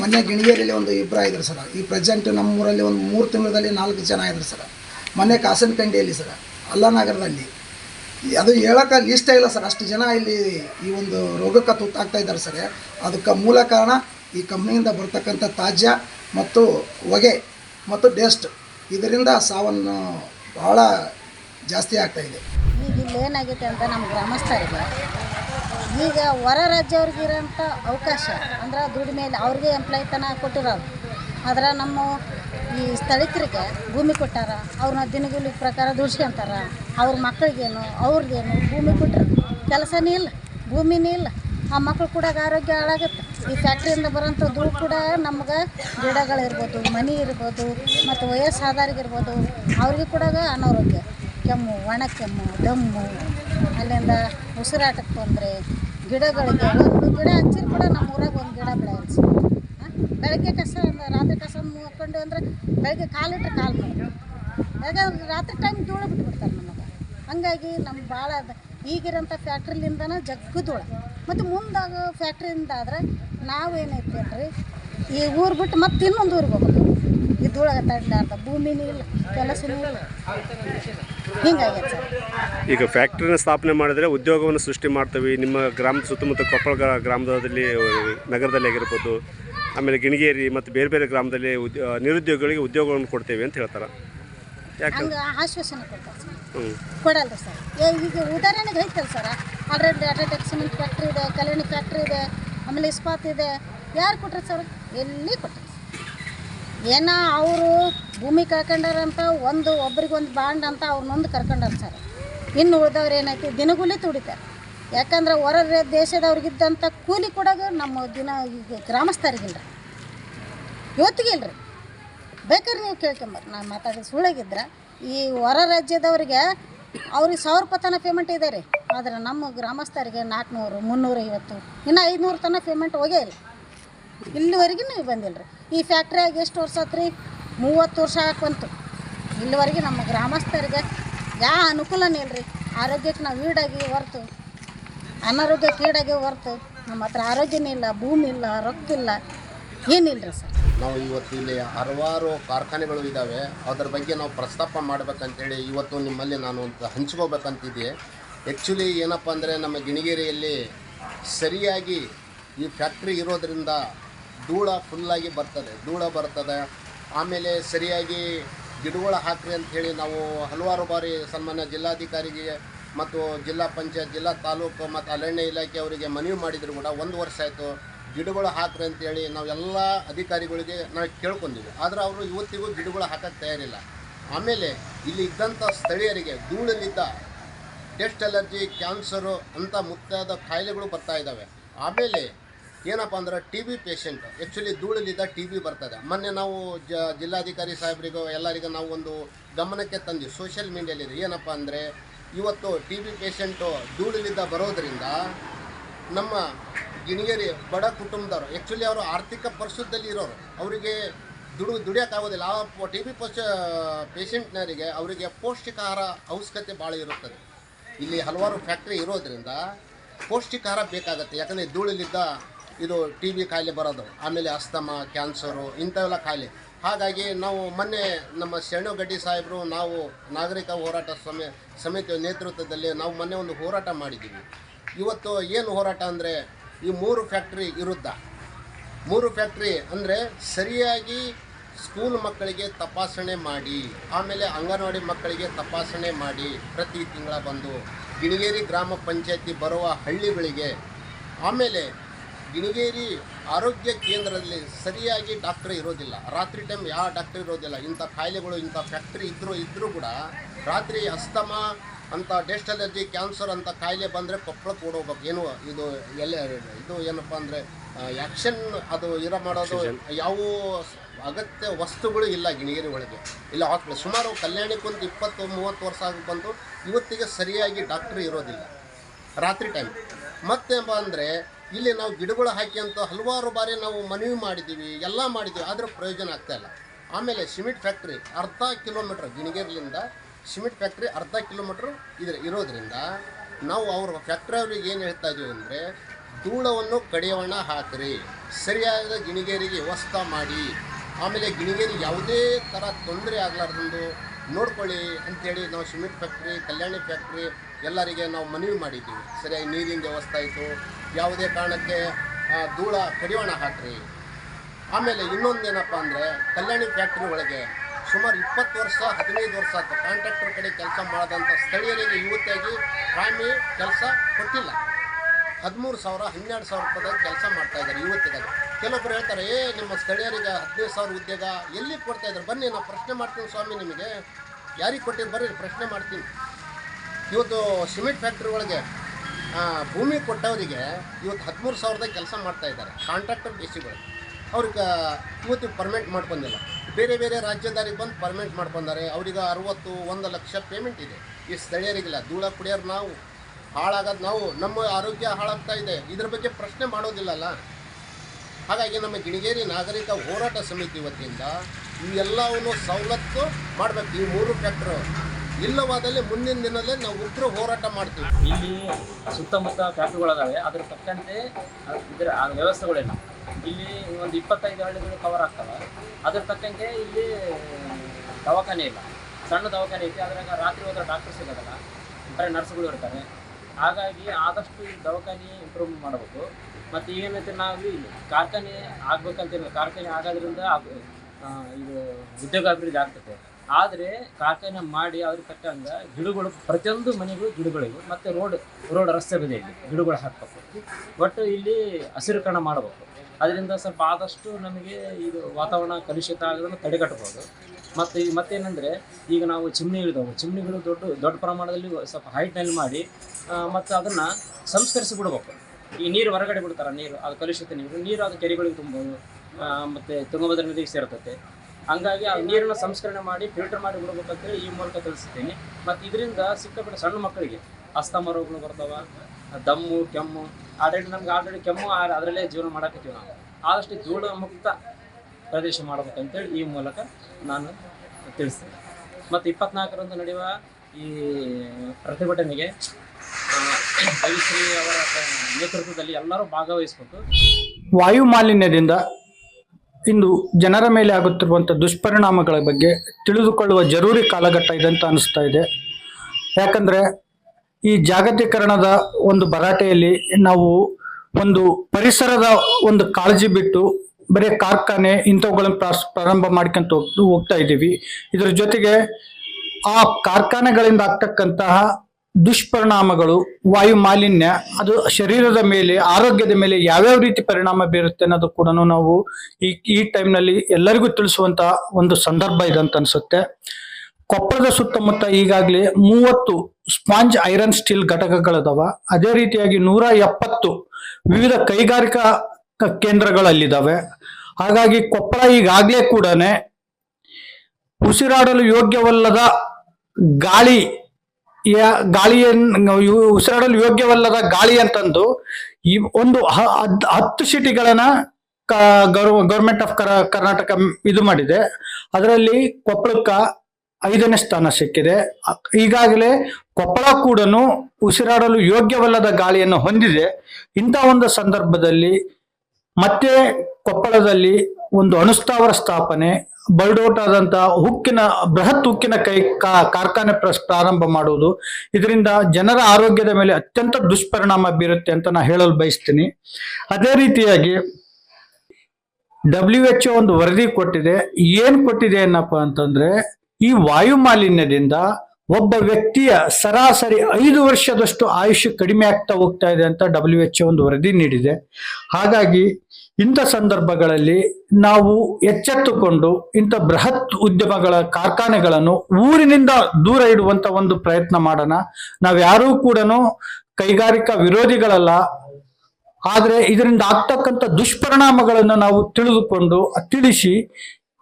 ಮೊನ್ನೆ ಗಿಣಿಯರಲ್ಲಿ ಒಂದು ಇಬ್ಬರು ಇದ್ದಾರೆ ಸರ್. ಈ ಪ್ರೆಸೆಂಟ್ ನಮ್ಮೂರಲ್ಲಿ ಒಂದು ಮೂರು ತಿಂಗಳಲ್ಲಿ ನಾಲ್ಕು ಜನ ಇದ್ದಾರೆ ಸರ್. ಮೊನ್ನೆ ಕಾಸನಕಂಡಿಯಲ್ಲಿ ಸರ್. ಅಲ್ಲಾನಗರದಲ್ಲಿ ಅದು ಹೇಳಕ್ಕ ಇಷ್ಟ ಇಲ್ಲ ಸರ್. ಅಷ್ಟು ಜನ ಇಲ್ಲಿ ಈ ಒಂದು ರೋಗಕ್ಕೆ ತುತ್ತಾಗ್ತಾ ಇದ್ದಾರೆ ಸರ್. ಅದಕ್ಕೆ ಮೂಲ ಕಾರಣ ಈ ಕಂಪ್ನಿಯಿಂದ ಬರ್ತಕ್ಕಂಥ ತಾಜ್ಯ ಮತ್ತು ಹೊಗೆ ಮತ್ತು ಡೆಸ್ಟ್ ಇದರಿಂದ ಸಾವನ್ನು ಭಾಳ ಜಾಸ್ತಿ ಆಗ್ತಾ ಇದೆ. ಈಗ ಇಲ್ಲಿ ಏನಾಗೈತೆ ಅಂತ ನಮ್ಮ ಗ್ರಾಮಸ್ಥರಿಗೆ ಈಗ ಹೊರ ರಾಜ್ಯವ್ರಿಗಿರೋಂಥ ಅವಕಾಶ ಅಂದ್ರೆ ದುಡಿಮೆ ಮೇಲೆ ಅವ್ರಿಗೆ ಎಂಪ್ಲಾಯ್ತನ ಕೊಟ್ಟಿರೋದು. ಆದ್ರೆ ನಮ್ಮ ಈ ಸ್ಥಳೀಕರಿಗೆ ಭೂಮಿ ಕೊಟ್ಟಾರ, ಅವ್ರನ್ನ ದಿನಗೂಲಿ ಪ್ರಕಾರ ದುಡ್ಸ್ಕೊಂತಾರ ಅವ್ರ ಮಕ್ಕಳಿಗೇನು, ಅವ್ರಿಗೇನು ಭೂಮಿ ಕೊಟ್ಟರೆ ಕೆಲಸನೇ ಇಲ್ಲ, ಭೂಮಿನೇ ಇಲ್ಲ. ಆ ಮಕ್ಳು ಕೂಡ ಆರೋಗ್ಯ ಹಾಳಾಗುತ್ತೆ. ಈ ಫ್ಯಾಕ್ಟ್ರಿಯಿಂದ ಬರೋಂಥ ಧೂಳು ಕೂಡ ನಮ್ಗೆ ಗಿಡಗಳಿರ್ಬೋದು, ಮನೆ ಇರ್ಬೋದು, ಮತ್ತು ವಯಸ್ಸಾದವ್ರಿಗಿರ್ಬೋದು, ಅವ್ರಿಗೆ ಕೂಡ ಅನಾರೋಗ್ಯ. ಕೆಮ್ಮು ಒಣ ಕೆಮ್ಮು ದಮ್ಮು, ಅಲ್ಲಿಂದ ಉಸಿರಾಟಕ್ಕೆ ತೊಂದರೆ, ಗಿಡಗಳಿಗೆ ಒಂದು ಗಿಡ ಹಚ್ಚಿದ್ರು ಕೂಡ ನಮ್ಮ ಊರಾಗ ಒಂದು ಗಿಡ ಬೆಳೆ ಹಚ್ಚಿ ಬೆಳಗ್ಗೆ ಕಸ ರಾತ್ರಿ ಕಸ ಮುಕ್ಕೊಂಡು ಅಂದ್ರೆ ಬೆಳಗ್ಗೆ ಕಾಲಿಟ್ರೆ ಕಾಲು ಮಾಡಿ. ಯಾಕಂದ್ರೆ ರಾತ್ರಿ ಟೈಮ್ ಧೂಳು ಬಿಟ್ಬಿಡ್ತಾರೆ ನಮಗೆ ಹಂಗಾಗಿ ನಮ್ಮ ಭಾಳ ಈಗಿರೋಂಥ ಫ್ಯಾಕ್ಟ್ರಿಲಿಂದನೇ ಜಗ್ಗು ಧೂಳು. ಮತ್ತು ಮುಂದಾಗ ಫ್ಯಾಕ್ಟ್ರಿಯಿಂದ ಆದ್ರೆ ನಾವೇನೈತಿ ಅಂದ್ರೆ ಈ ಊರು ಬಿಟ್ಟು ಮತ್ತೆ ಇನ್ನೊಂದು ಊರಿಗೆ ಹೋಗ್ಬೇಕು. ಈ ಧೂಳಾಗ ತಡ್ಲಾರ್ದ ಭೂಮಿನೂ ಇಲ್ಲ, ಕೆಲಸನೂ ಇಲ್ಲ. ಈಗ ಫ್ಯಾಕ್ಟ್ರಿನ ಸ್ಥಾಪನೆ ಮಾಡಿದ್ರೆ ಉದ್ಯೋಗವನ್ನು ಸೃಷ್ಟಿ ಮಾಡ್ತೀವಿ. ನಿಮ್ಮ ಗ್ರಾಮದ ಸುತ್ತಮುತ್ತ ಕೊಪ್ಪಳ ಗ್ರಾ- ಗ್ರಾಮದಲ್ಲಿ ನಗರದಲ್ಲಿ ಆಗಿರ್ಬೋದು. ಆಮೇಲೆ ಗಿಣಿಗೇರಿ ಮತ್ತು ಬೇರೆ ಬೇರೆ ಗ್ರಾಮದಲ್ಲಿ ಉದ್ಯ ನಿರುದ್ಯೋಗಿಗಳಿಗೆ ಉದ್ಯೋಗವನ್ನು ಕೊಡ್ತೇವೆ ಅಂತ ಹೇಳ್ತಾರೆ. ಯಾಕೆ? ಹಂಗೆ ಆಶ್ವಾಸನೆ ಕೊಡ್ತಾರೆ ಸರ್. ಹ್ಞೂ ಕೊಡಲ್ಲ ಸರ್. ಏ ಈಗ ಉದಾಹರಣೆಗೆ ಐತಲ್ಲ sir. Already UltraTech cement factory ಇದೆ ಕಲ್ಯಾಣಿ ಫ್ಯಾಕ್ಟ್ರಿ ಇದೆ ಆಮೇಲೆ ಇಸ್ಪಾತ್ ಇದೆ. ಯಾರು ಕೊಟ್ರಿ ಸರ್? ಎಲ್ಲಿ ಕೊಟ್ಟರು ಏನೋ ಅವರು ಭೂಮಿ ಕಳ್ಕೊಂಡಾರಂತ ಒಂದು ಒಬ್ರಿಗೊಂದು ಬಾಂಡ್ ಅಂತ ಅವ್ರನ್ನೊಂದು ಕರ್ಕೊಂಡಾರ ಸರ್. ಇನ್ನು ಉಳಿದವ್ರು ಏನೈತಿ ದಿನಗೂಲಿ ತುಡಿತಾರೆ ಯಾಕಂದ್ರೆ ಹೊರ ರ- ದೇಶದವ್ರಿಗಿದ್ದಂಥ ಕೂಲಿ ಕೊಡೋದು ನಮ್ಮ ದಿನ ಈಗ ಗ್ರಾಮಸ್ಥರಿಗಿಲ್ಲ ಇವತ್ತಿಗೆ ಇಲ್ರಿ. ಬೇಕಾದ್ರೆ ನೀವು ಕೇಳ್ಕೊಂಬರ್ರಿ. ನಾನು ಮಾತಾಡೋದು ಸುಳ್ಳಾಗಿದ್ರೆ, ಈ ಹೊರ ರಾಜ್ಯದವ್ರಿಗೆ ಅವ್ರಿಗೆ ಸಾವಿರ ರೂಪಾಯಿ ತನಕ ಪೇಮೆಂಟ್ ಇದೆ ರೀ. ಆದರೆ ನಮ್ಮ ಗ್ರಾಮಸ್ಥರಿಗೆ ನಾಲ್ಕುನೂರು, ಮುನ್ನೂರು, ಐವತ್ತು, ಇನ್ನು ಐದುನೂರು ತನಕ ಪೇಮೆಂಟ್ ಹೋಗೇ ಇಲ್ಲ. ಇಲ್ಲಿವರೆಗೂ ನೀವು ಬಂದಿಲ್ಲ ರೀ ಈ ಫ್ಯಾಕ್ಟ್ರಿಯಾಗ ಎಷ್ಟು ವರ್ಷ ಆತು ರೀ? ಮೂವತ್ತು ವರ್ಷ ಹಾಕೊಂತು ಇಲ್ಲಿವರೆಗೆ ನಮ್ಮ ಗ್ರಾಮಸ್ಥರಿಗೆ ಯಾವ ಅನುಕೂಲನೇ ಇಲ್ಲ ರೀ ಆರೋಗ್ಯಕ್ಕೆ ನಾವು ಈಡಾಗಿ ಹೊರ್ತು ಅನಾರೋಗ್ಯಕ್ಕೆ ಕೀಡಾಗೆ ಹೊರತು. ನಮ್ಮ ಹತ್ರ ಆರೋಗ್ಯನೇ ಇಲ್ಲ, ಭೂಮಿ ಇಲ್ಲ, ರೊಕ್ಕ ಇಲ್ಲ. ಏನಿಲ್ಲ ಸರ್? ನಾವು ಇವತ್ತು ಇಲ್ಲಿ ಹಲವಾರು ಕಾರ್ಖಾನೆಗಳು ಇದ್ದಾವೆ. ಅದರ ಬಗ್ಗೆ ನಾವು ಪ್ರಸ್ತಾಪ ಮಾಡಬೇಕಂತೇಳಿ ಇವತ್ತು ನಿಮ್ಮಲ್ಲಿ ನಾನು ಅಂತ ಹಂಚ್ಕೋಬೇಕಂತಿದ್ದೆ. ಆ್ಯಕ್ಚುಲಿ ಏನಪ್ಪ ಅಂದರೆ ನಮ್ಮ ಗಿಣಿಗೇರಿಯಲ್ಲಿ ಸರಿಯಾಗಿ ಈ ಫ್ಯಾಕ್ಟ್ರಿ ಇರೋದರಿಂದ ಧೂಳ ಫುಲ್ಲಾಗಿ ಬರ್ತದೆ, ಧೂಳ ಬರ್ತದೆ. ಆಮೇಲೆ ಸರಿಯಾಗಿ ಗಿಡಗಳು ಹಾಕ್ರಿ ಅಂತ ಹೇಳಿ ನಾವು ಹಲವಾರು ಬಾರಿ ಸನ್ಮಾನ್ಯ ಜಿಲ್ಲಾಧಿಕಾರಿಗೆ ಮತ್ತು ಜಿಲ್ಲಾ ಪಂಚಾಯತ್, ಜಿಲ್ಲಾ ತಾಲೂಕು ಮತ್ತು ಅರಣ್ಯ ಇಲಾಖೆ ಅವರಿಗೆ ಮನವಿ ಮಾಡಿದ್ರು ಕೂಡ ಒಂದು ವರ್ಷ ಆಯಿತು. ಗಿಡಗಳು ಹಾಕ್ರಿ ಅಂತೇಳಿ ನಾವೆಲ್ಲ ಅಧಿಕಾರಿಗಳಿಗೆ ನಾವು ಕೇಳ್ಕೊಂಡಿವಿ ಆದರೆ ಅವರು ಇವತ್ತಿಗೂ ಗಿಡಗಳು ಹಾಕಕ್ಕೆ ತಯಾರಿಲ್ಲ. ಆಮೇಲೆ ಇಲ್ಲಿ ಇದ್ದಂಥ ಸ್ಥಳೀಯರಿಗೆ ಧೂಳಲ್ಲಿದ್ದ ಟೆಸ್ಟ್ ಅಲರ್ಜಿ, ಕ್ಯಾನ್ಸರು ಅಂತ ಮುಕ್ತಾದ ಕಾಯಿಲೆಗಳು ಬರ್ತಾ ಇದ್ದಾವೆ. ಆಮೇಲೆ ಏನಪ್ಪ ಅಂದ್ರೆ ಟಿ ಬಿ ಪೇಷಂಟ್ ಆ್ಯಕ್ಚುಲಿ ಧೂಳಲ್ಲಿದ್ದ ಟಿ ಬಿ ಬರ್ತದೆ. ಮೊನ್ನೆ ನಾವು ಜ ಜಿಲ್ಲಾಧಿಕಾರಿ ಸಾಹೇಬರಿಗೂ ಎಲ್ಲರಿಗೂ ನಾವು ಒಂದು ಗಮನಕ್ಕೆ ತಂದ್ವಿ. ಸೋಷಿಯಲ್ ಮೀಡಿಯಲ್ಲಿ ಏನಪ್ಪ ಅಂದರೆ ಇವತ್ತು ಟಿ ಬಿ ಪೇಷಂಟು ಧೂಳಿನಿಂದ ಬರೋದರಿಂದ ನಮ್ಮ ಗಿಣಿಗೇರಿ ಬಡ ಕುಟುಂಬದವರು ಆ್ಯಕ್ಚುಲಿ ಅವರು ಆರ್ಥಿಕ ಪರಿಸ್ಥಿತಿಯಲ್ಲಿ ಇರೋರು, ಅವರಿಗೆ ದುಡು, ದುಡಿಯೋಕ್ಕಾಗೋದಿಲ್ಲ. ಆ ಟಿ ಬಿ ಪೋಷ ಪೇಷಂಟ್ನವರಿಗೆ ಅವರಿಗೆ ಪೌಷ್ಟಿಕಾಹಾರ ಅವಶ್ಯಕತೆ ಭಾಳ ಇರುತ್ತದೆ. ಇಲ್ಲಿ ಹಲವಾರು ಫ್ಯಾಕ್ಟ್ರಿ ಇರೋದರಿಂದ ಪೌಷ್ಟಿಕಾಹಾರ ಬೇಕಾಗುತ್ತೆ. ಯಾಕಂದರೆ ಧೂಳಲ್ಲಿದ್ದ ಇದು ಟಿ ಬಿ ಕಾಯಿಲೆ ಬರೋದು, ಆಮೇಲೆ ಅಸ್ತಮ ಕ್ಯಾನ್ಸರು ಇಂಥವೆಲ್ಲ ಕಾಯಿಲೆ. ಹಾಗಾಗಿ ನಾವು ಮೊನ್ನೆ ನಮ್ಮ ಶರಣಗಡ್ಡಿ ಸಾಹೇಬರು, ನಾವು ನಾಗರಿಕ ಹೋರಾಟ ಸಮಿ, ಸಮಿತಿಯ ನೇತೃತ್ವದಲ್ಲಿ ನಾವು ಮೊನ್ನೆ ಒಂದು ಹೋರಾಟ ಮಾಡಿದ್ದೀವಿ. ಇವತ್ತು ಏನು ಹೋರಾಟ ಅಂದರೆ, ಈ ಮೂರು ಫ್ಯಾಕ್ಟ್ರಿ ವಿರುದ್ಧ. ಮೂರು ಫ್ಯಾಕ್ಟ್ರಿ ಅಂದರೆ ಸರಿಯಾಗಿ ಸ್ಕೂಲ್ ಮಕ್ಕಳಿಗೆ ತಪಾಸಣೆ ಮಾಡಿ, ಆಮೇಲೆ ಅಂಗನವಾಡಿ ಮಕ್ಕಳಿಗೆ ತಪಾಸಣೆ ಮಾಡಿ ಪ್ರತಿ ತಿಂಗಳ ಬಂದು ಗಿಣಿಗೇರಿ ಗ್ರಾಮ ಪಂಚಾಯತಿ ಬರುವ ಹಳ್ಳಿಗಳಿಗೆ, ಆಮೇಲೆ ಗಿಣಿಗೇರಿ ಆರೋಗ್ಯ ಕೇಂದ್ರದಲ್ಲಿ ಸರಿಯಾಗಿ ಡಾಕ್ಟರ್ ಇರೋದಿಲ್ಲ. ರಾತ್ರಿ ಟೈಮ್ ಯಾವ ಡಾಕ್ಟರ್ ಇರೋದಿಲ್ಲ. ಇಂಥ ಕಾಯಿಲೆಗಳು ಇಂಥ ಫ್ಯಾಕ್ಟ್ರಿ ಇದ್ದರೂ ಇದ್ದರೂ ಕೂಡ ರಾತ್ರಿ ಅಸ್ತಮ ಅಂತ ಡೆಸ್ಟ್ ಅಲರ್ಜಿ ಕ್ಯಾನ್ಸರ್ ಅಂತ ಕಾಯಿಲೆ ಬಂದರೆ ಕೊಪ್ಪಳಕ್ಕೆ ಓಡೋಗ್ಬೇಕು. ಏನು ಇದು ಎಲ್ಲ ಇದು ಏನಪ್ಪ ಅಂದರೆ ಆ್ಯಕ್ಷನ್ ಅದು ಇರೋ ಮಾಡೋದು ಯಾವ ಅಗತ್ಯ ವಸ್ತುಗಳು ಇಲ್ಲ ಗಿಣಿಗೇರಿ ಒಳಗೆ ಇಲ್ಲ ಹಾಸ್ಪಿಟಲ್. ಸುಮಾರು ಕಲ್ಯಾಣಕ್ಕೊಂದು ಇಪ್ಪತ್ತು ಮೂವತ್ತು ವರ್ಷ ಆಗಿ ಬಂತು ಇವತ್ತಿಗೆ ಸರಿಯಾಗಿ ಡಾಕ್ಟ್ರ್ ಇರೋದಿಲ್ಲ. ರಾತ್ರಿ ಟೈಮ್ ಮತ್ತೇನಪ್ಪ ಅಂದರೆ ಇಲ್ಲಿ ನಾವು ಗಿಡಗಳು ಹಾಕಿ ಅಂತ ಹಲವಾರು ಬಾರಿ ನಾವು ಮನವಿ ಮಾಡಿದ್ದೀವಿ, ಎಲ್ಲ ಮಾಡಿದ್ದೀವಿ, ಆದರೆ ಪ್ರಯೋಜನ ಆಗ್ತಾ ಇಲ್ಲ. ಆಮೇಲೆ ಸಿಮೆಂಟ್ ಫ್ಯಾಕ್ಟ್ರಿ ಅರ್ಧ ಕಿಲೋಮೀಟ್ರ್ ಗಿಣಿಗೇರ್ಲಿಂದ ಸಿಮೆಂಟ್ ಫ್ಯಾಕ್ಟ್ರಿ ಅರ್ಧ ಕಿಲೋಮೀಟ್ರ್ ಇದ್ರೆ ಇರೋದ್ರಿಂದ ನಾವು ಅವ್ರ ಫ್ಯಾಕ್ಟ್ರಿ ಅವ್ರಿಗೆ ಏನು ಹೇಳ್ತಾ ಇದ್ದೀವಿ ಅಂದರೆ, ಧೂಳವನ್ನು ಕಡಿಯೋಣ ಹಾಕಿರಿ, ಸರಿಯಾದ ಗಿಣಿಗೇರಿಗೆ ವ್ಯವಸ್ಥೆ ಮಾಡಿ. ಆಮೇಲೆ ಗಿಣಿಗೇರಿಗೆ ಯಾವುದೇ ಥರ ತೊಂದರೆ ಆಗಲಾರ್ದಂದು ನೋಡ್ಕೊಳ್ಳಿ ಅಂಥೇಳಿ ನಾವು ಸಿಮೆಂಟ್ ಫ್ಯಾಕ್ಟ್ರಿ ಕಲ್ಯಾಣಿ ಫ್ಯಾಕ್ಟ್ರಿ ಎಲ್ಲರಿಗೆ ನಾವು ಮನವಿ ಮಾಡಿದ್ದೀವಿ. ಸರಿಯಾಗಿ ನೀರಿನ ವ್ಯವಸ್ಥೆ ಆಯಿತು. ಯಾವುದೇ ಕಾರಣಕ್ಕೆ ಧೂಳ, ಕಡಿವಾಣ ಹಾಕ್ರಿ. ಆಮೇಲೆ ಇನ್ನೊಂದು ಏನಪ್ಪ ಅಂದರೆ, ಕಲ್ಯಾಣಿ ಫ್ಯಾಕ್ಟ್ರಿ ಒಳಗೆ ಸುಮಾರು ಇಪ್ಪತ್ತು ವರ್ಷ, ಹದಿನೈದು ವರ್ಷ ಕಾಂಟ್ರಾಕ್ಟರ್ ಕಡೆ ಕೆಲಸ ಮಾಡಿದಂಥ ಸ್ಥಳೀಯರಿಗೆ ಇವತ್ತಾಗಿ ಕಾಮಿ ಕೆಲಸ ಕೊಟ್ಟಿಲ್ಲ. ಹದಿಮೂರು ಸಾವಿರ, ಹನ್ನೆರಡು ಸಾವಿರ ರೂಪಾಯಿದಾಗ ಕೆಲಸ ಮಾಡ್ತಾ ಇದ್ದಾರೆ ಯುವತಿಗಾಗಿ ಕೆಲವೊಬ್ರು ಹೇಳ್ತಾರೆ, ಏ, ನಿಮ್ಮ ಸ್ಥಳೀಯರಿಗೆ ಹದಿನೈದು ಸಾವಿರ ಉದ್ಯೋಗ ಎಲ್ಲಿ ಕೊಡ್ತಾ ಇದ್ದಾರೆ? ಬನ್ನಿ ನಾವು ಪ್ರಶ್ನೆ ಮಾಡ್ತೀನಿ ಸ್ವಾಮಿ ನಿಮಗೆ. ಯಾರಿಗೆ ಕೊಟ್ಟಿದ್ದು ಬರ್ರಿ, ಪ್ರಶ್ನೆ ಮಾಡ್ತೀನಿ. ಇವತ್ತು ಸಿಮೆಂಟ್ ಫ್ಯಾಕ್ಟ್ರಿ ಒಳಗೆ ಭೂಮಿ ಕೊಟ್ಟವರಿಗೆ ಇವತ್ತು ಹದಿಮೂರು ಸಾವಿರದಾಗ ಕೆಲಸ ಮಾಡ್ತಾ ಇದ್ದಾರೆ, ಕಾಂಟ್ರಾಕ್ಟರ್ ಬೇಸಿಗಳು ಅವ್ರಿಗೆ ಇವತ್ತು ಪರ್ಮೆಂಟ್ ಮಾಡ್ಕೊಂಡಿಲ್ಲ. ಬೇರೆ ಬೇರೆ ರಾಜ್ಯದವ್ರಿಗೆ ಬಂದು ಪರ್ಮೆಂಟ್ ಮಾಡ್ಕೊಂಡಾರೆ. ಅವ್ರಿಗೆ ಅರವತ್ತು, ಒಂದು ಲಕ್ಷ ಪೇಮೆಂಟ್ ಇದೆ. ಈ ಸ್ಥಳೀಯರಿಗಿಲ್ಲ, ಧೂಳ ಕುಡಿಯೋರು ನಾವು. ಹಾಳಾಗೋದು ನಾವು ನಮ್ಮ ಆರೋಗ್ಯ ಹಾಳಾಗ್ತಾ ಇದೆ. ಇದ್ರ ಬಗ್ಗೆ ಪ್ರಶ್ನೆ ಮಾಡೋದಿಲ್ಲಲ್ಲ. ಹಾಗಾಗಿ ನಮ್ಮ ಗಿಣಿಗೇರಿ ನಾಗರಿಕ ಹೋರಾಟ ಸಮಿತಿ ವತಿಯಿಂದ ಇವೆಲ್ಲವನ್ನು ಸವಲತ್ತು ಮಾಡಬೇಕು. ಈ ಮೂರು ಫ್ಯಾಕ್ಟರ್ ಇಲ್ಲವಾದಲ್ಲಿ ಮುಂದಿನ ದಿನದಲ್ಲಿ ನಾವು ಉಗ್ರ ಹೋರಾಟ ಮಾಡ್ತೀವಿ. ಇಲ್ಲಿ ಸುತ್ತಮುತ್ತ ಫ್ಯಾಕ್ಟ್ರಿಗಳಾದವೆ ಅದ್ರ ತಕ್ಕಂತೆ ಇದರ ವ್ಯವಸ್ಥೆಗಳಿಲ್ಲ ಇಲ್ಲಿ ಒಂದು ಇಪ್ಪತ್ತೈದು ಹಳ್ಳಿಗಳು ಕವರ್ ಆಗ್ತವೆ. ಅದ್ರ ತಕ್ಕಂತೆ ಇಲ್ಲಿ ದವಾಖಾನೆ ಇಲ್ಲ. ಸಣ್ಣ ದವಾಖಾನೆ ಐತಿ. ಅದ್ರಾಗ ರಾತ್ರಿ ಹೋದ್ರೆ ಡಾಕ್ಟರ್ ಸಿಗೋದಲ್ಲ ಬರೀ ನರ್ಸ್ಗಳು ಇರ್ತಾರೆ. ಹಾಗಾಗಿ ಆದಷ್ಟು ದವಾಖಾನೆ ಇಂಪ್ರೂವ್ ಮಾಡಬೇಕು. ಮತ್ತು ಏನೈತೆ ನಾವು ಕಾರ್ಖಾನೆ ಆಗ್ಬೇಕಂತಿಲ್ಲ ಕಾರ್ಖಾನೆ ಆಗೋದ್ರಿಂದ ಆಗ- ಇದು ಉದ್ಯೋಗ ಅಭಿವೃದ್ಧಿ ಆಗ್ತದೆ. ಆದರೆ ಕಾರ್ಖಾನೆ ಮಾಡಿ ಅವ್ರಿಗೆ ಕಟ್ಟಂಗೆ ಗಿಡಗಳು ಪ್ರತಿಯೊಂದು ಮನೆಗಳು ಗಿಡಗಳಿವೆ. ಮತ್ತು ರೋಡ್ ರೋಡ್ ರಸ್ತೆ ಬದಿಯಲ್ಲಿ ಗಿಡಗಳು ಹಾಕಬೇಕು. ಒಟ್ಟು ಇಲ್ಲಿ ಹಸಿರುಕರಣ ಮಾಡಬೇಕು. ಅದರಿಂದ ಸ್ವಲ್ಪ ಆದಷ್ಟು ನಮಗೆ ಇದು ವಾತಾವರಣ ಕಲುಷಿತ ಆಗೋದನ್ನು ತಡೆಗಟ್ಟಬಹುದು ಮತ್ತು ಈ ಮತ್ತೇನೆಂದರೆ, ಈಗ ನಾವು ಚಿಮ್ನಿಗಳಿದಾವೆ ಚಿಮ್ನಿಗಳು ದೊಡ್ಡ ದೊಡ್ಡ ಪ್ರಮಾಣದಲ್ಲಿ ಸ್ವಲ್ಪ ಹೈಟ್ನಲ್ಲಿ ಮಾಡಿ ಮತ್ತು ಅದನ್ನು ಸಂಸ್ಕರಿಸಿ ಬಿಡ್ಬೇಕು. ಈ ನೀರು ಹೊರಗಡೆ ಬಿಡ್ತಾರೆ, ನೀರು, ಅದು ಕಲುಷಿತ ನೀರು. ನೀರು ಅದು ಕೆರೆಗಳಿಗೆ ತುಂಬೋದು ಮತ್ತು ತುಂಗಭದ್ರಾ ನದಿಗೆ ಸೇರ್ತತೆ. ಹಂಗಾಗಿ ಆ ನೀರನ್ನು ಸಂಸ್ಕರಣೆ ಮಾಡಿ ಫಿಲ್ಟರ್ ಮಾಡಿ ಬಿಡ್ಬೇಕಂತೇಳಿ ಈ ಮೂಲಕ ತಿಳಿಸ್ತೀನಿ. ಮತ್ತು ಇದರಿಂದ ಸಿಕ್ಕಾಪಟ್ಟೆ ಸಣ್ಣ ಮಕ್ಕಳಿಗೆ ಅಸ್ತಮ ರೋಗಗಳು ಬರ್ತಾವ, ದಮ್ಮು, ಕೆಮ್ಮು. ಆಲ್ರೆಡಿ ನಮ್ಗೆ ಆಲ್ರೆಡಿ ಕೆಮ್ಮು ಅದರಲ್ಲೇ ಜೀವನ ಮಾಡಕತ್ತೀವಿ ನಾವು. ಆದಷ್ಟು ಧೂಳು ಮುಕ್ತ ಪ್ರದೇಶ ಮಾಡಬೇಕಂತೇಳಿ ಈ ಮೂಲಕ ನಾನು ತಿಳಿಸ್ತೇನೆ. ಮತ್ತು ಇಪ್ಪತ್ನಾಲ್ಕರಂದು ನಡೆಯುವ ಈ ಪ್ರತಿಭಟನೆಗೆ ರವಿಶ್ರೀ ಅವರ ನೇತೃತ್ವದಲ್ಲಿ ಎಲ್ಲರೂ ಭಾಗವಹಿಸಬೇಕು. ವಾಯು ಮಾಲಿನ್ಯದಿಂದ ಇಂದು ಜನರ ಮೇಲೆ ಆಗುತ್ತಿರುವಂಥ ದುಷ್ಪರಿಣಾಮಗಳ ಬಗ್ಗೆ ತಿಳಿದುಕೊಳ್ಳುವ ಜರೂರಿ ಕಾಲಘಟ್ಟ ಇದೆ ಅಂತ ಅನಿಸ್ತಾ ಇದೆ. ಯಾಕಂದರೆ ಈ ಜಾಗತೀಕರಣದ ಒಂದು ಭರಾಟೆಯಲ್ಲಿ ನಾವು ಒಂದು ಪರಿಸರದ ಒಂದು ಕಾಳಜಿ ಬಿಟ್ಟು ಬರೀ ಕಾರ್ಖಾನೆ ಇಂಥವುಗಳನ್ನು ಪ್ರಾರಂಭ ಮಾಡ್ಕೊಂತ ಹೋಗ್ತಾ ಇದ್ದೀವಿ. ಇದರ ಜೊತೆಗೆ ಆ ಕಾರ್ಖಾನೆಗಳಿಂದ ಆಗ್ತಕ್ಕಂತಹ ದುಷ್ಪರಿಣಾಮಗಳು, ವಾಯು ಮಾಲಿನ್ಯ, ಅದು ಶರೀರದ ಮೇಲೆ, ಆರೋಗ್ಯದ ಮೇಲೆ ಯಾವ್ಯಾವ ರೀತಿ ಪರಿಣಾಮ ಬೀರುತ್ತೆ ಅನ್ನೋದು ಕೂಡ ನಾವು ಈ ಈ ಟೈಮ್ನಲ್ಲಿ ಎಲ್ಲರಿಗೂ ತಿಳಿಸುವಂತ ಒಂದು ಸಂದರ್ಭ ಇದೆ ಅಂತ ಅನ್ಸುತ್ತೆ. ಕೊಪ್ಪಳದ ಸುತ್ತಮುತ್ತ ಈಗಾಗಲೇ ಮೂವತ್ತು ಸ್ಪಾಂಜ್ ಐರನ್ ಸ್ಟೀಲ್ ಘಟಕಗಳದಾವ. ಅದೇ ರೀತಿಯಾಗಿ ನೂರ ಎಪ್ಪತ್ತು ವಿವಿಧ ಕೈಗಾರಿಕಾ ಕೇಂದ್ರಗಳಲ್ಲಿದ್ದಾವೆ. ಹಾಗಾಗಿ ಕೊಪ್ಪಳ ಈಗಾಗಲೇ ಕೂಡ ಉಸಿರಾಡಲು ಯೋಗ್ಯವಲ್ಲದ ಗಾಳಿ ಗಾಳಿಯ ಗಾಳಿಯನ್ನು ಉಸಿರಾಡಲು ಯೋಗ್ಯವಲ್ಲದ ಗಾಳಿ ಅಂತಂದು ಈ ಒಂದು ಹತ್ತು ಸಿಟಿಗಳನ್ನ ಗೌರ್ಮೆಂಟ್ ಆಫ್ ಕರ ಕರ್ನಾಟಕ ಇದು ಮಾಡಿದೆ. ಅದರಲ್ಲಿ ಕೊಪ್ಪಳಕ್ಕ ಐದನೇ ಸ್ಥಾನ ಸಿಕ್ಕಿದೆ. ಈಗಾಗಲೇ ಕೊಪ್ಪಳ ಕೂಡ ಉಸಿರಾಡಲು ಯೋಗ್ಯವಲ್ಲದ ಗಾಳಿಯನ್ನು ಹೊಂದಿದೆ. ಇಂಥ ಒಂದು ಸಂದರ್ಭದಲ್ಲಿ ಮತ್ತೆ ಕೊಪ್ಪಳದಲ್ಲಿ ಒಂದು ಅಣುಸ್ಥಾವರ ಸ್ಥಾಪನೆ ಬಲ್ಡೌಟ್ ಆದಂತಹ ಉಕ್ಕಿನ, ಬೃಹತ್ ಉಕ್ಕಿನ ಕೈ ಕಾ- ಕಾರ್ಖಾನೆ ಪ್ರಾರಂಭ ಮಾಡುವುದು. ಇದರಿಂದ ಜನರ ಆರೋಗ್ಯದ ಮೇಲೆ ಅತ್ಯಂತ ದುಷ್ಪರಿಣಾಮ ಬೀರುತ್ತೆ ಅಂತ ನಾನು ಹೇಳಲು ಬಯಸ್ತೀನಿ. ಅದೇ ರೀತಿಯಾಗಿ ಡಬ್ಲ್ಯೂ ಎಚ್ ಒಂದು ವರದಿ ಕೊಟ್ಟಿದೆ. ಏನ್ ಕೊಟ್ಟಿದೆ ಏನಪ್ಪ ಅಂತಂದ್ರೆ, ಈ ವಾಯು ಮಾಲಿನ್ಯದಿಂದ ಒಬ್ಬ ವ್ಯಕ್ತಿಯ ಸರಾಸರಿ ಐದು ವರ್ಷದಷ್ಟು ಆಯುಷ್ಯ ಕಡಿಮೆ ಆಗ್ತಾ ಹೋಗ್ತಾ ಇದೆ ಅಂತ ಡಬ್ಲ್ಯೂ ಎಚ್ ಒಂದು ವರದಿ ನೀಡಿದೆ. ಹಾಗಾಗಿ ಇಂಥ ಸಂದರ್ಭಗಳಲ್ಲಿ ನಾವು ಎಚ್ಚೆತ್ತುಕೊಂಡು ಇಂಥ ಬೃಹತ್ ಉದ್ಯಮಗಳ ಕಾರ್ಖಾನೆಗಳನ್ನು ಊರಿನಿಂದ ದೂರ ಇಡುವಂತ ಒಂದು ಪ್ರಯತ್ನ ಮಾಡೋಣ. ನಾವ್ಯಾರೂ ಕೂಡ ಕೈಗಾರಿಕಾ ವಿರೋಧಿಗಳಲ್ಲ. ಆದರೆ ಇದರಿಂದ ಆಗ್ತಕ್ಕಂಥ ದುಷ್ಪರಿಣಾಮಗಳನ್ನು ನಾವು ತಿಳಿದುಕೊಂಡು, ತಿಳಿಸಿ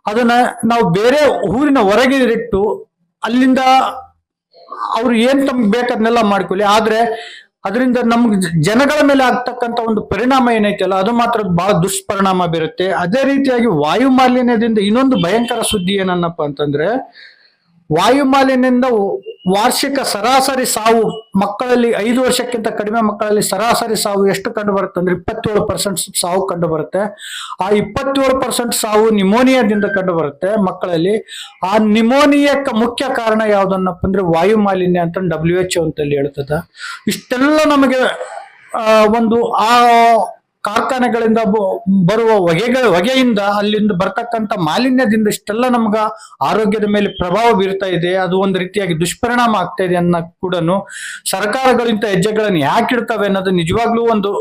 ಅದನ್ನ ನಾವು ಬೇರೆ ಊರಿನ ಹೊರಗೆ ಇಟ್ಟು ಅಲ್ಲಿಂದ ಅವ್ರು ಏನ್ ತಮ್ಗೆ ಬೇಕಾದ್ನೆಲ್ಲ ಮಾಡ್ಕೊಳ್ಳಿ. ಆದ್ರೆ ಅದರಿಂದ ನಮ್ಗೆ ಜನಗಳ ಮೇಲೆ ಆಗ್ತಕ್ಕಂಥ ಒಂದು ಪರಿಣಾಮ ಏನೈತಲ್ಲ, ಅದು ಮಾತ್ರ ಬಹಳ ದುಷ್ಪರಿಣಾಮ ಬೀರುತ್ತೆ. ಅದೇ ರೀತಿಯಾಗಿ ವಾಯು ಮಾಲಿನ್ಯದಿಂದ ಇನ್ನೊಂದು ಭಯಂಕರ ಸುದ್ದಿ ಏನನ್ನಪ್ಪ ಅಂತಂದ್ರೆ, ವಾಯು ಮಾಲಿನ್ಯದಿಂದ ವಾರ್ಷಿಕ ಸರಾಸರಿ ಸಾವು ಮಕ್ಕಳಲ್ಲಿ ಐದು ವರ್ಷಕ್ಕಿಂತ ಕಡಿಮೆ ಮಕ್ಕಳಲ್ಲಿ ಸರಾಸರಿ ಸಾವು ಎಷ್ಟು ಕಂಡು ಬರುತ್ತೆ ಅಂದ್ರೆ ಇಪ್ಪತ್ತೇಳು ಪರ್ಸೆಂಟ್ ಸಾವು ಕಂಡು ಬರುತ್ತೆ ಆ ಇಪ್ಪತ್ತೇಳು ಪರ್ಸೆಂಟ್ ಸಾವು ನಿಮೋನಿಯಾದಿಂದ ಕಂಡು ಬರುತ್ತೆ ಮಕ್ಕಳಲ್ಲಿ. ಆ ನಿಮೋನಿಯಾಕ್ಕೆ ಮುಖ್ಯ ಕಾರಣ ಯಾವ್ದನ್ನಪ್ಪ ಅಂದ್ರೆ ವಾಯು ಮಾಲಿನ್ಯ ಅಂತ ಡಬ್ಲ್ಯೂ ಎಚ್ ಅಂತಲ್ಲಿ ಹೇಳ್ತದ. ಇಷ್ಟೆಲ್ಲ ನಮಗೆ ಒಂದು, ಆ ಕಾರ್ಖಾನೆಗಳಿಂದ ಬರುವ ಹೊಗೆಗಳ ಹೊಗೆಯಿಂದ ಅಲ್ಲಿಂದ ಬರ್ತಕ್ಕಂಥ ಮಾಲಿನ್ಯದಿಂದ ಇಷ್ಟೆಲ್ಲ ನಮ್ಗ ಆರೋಗ್ಯದ ಮೇಲೆ ಪ್ರಭಾವ ಬೀರ್ತಾ ಇದೆ. ಅದು ಒಂದು ರೀತಿಯಾಗಿ ದುಷ್ಪರಿಣಾಮ ಆಗ್ತಾ ಇದೆ ಅನ್ನೋ ಕೂಡ ಸರ್ಕಾರಗಳಿಂತ ಹೆಜ್ಜೆಗಳನ್ನು ಯಾಕೆ ಇಡ್ತವೆ ಅನ್ನೋದು ನಿಜವಾಗ್ಲೂ ಒಂದು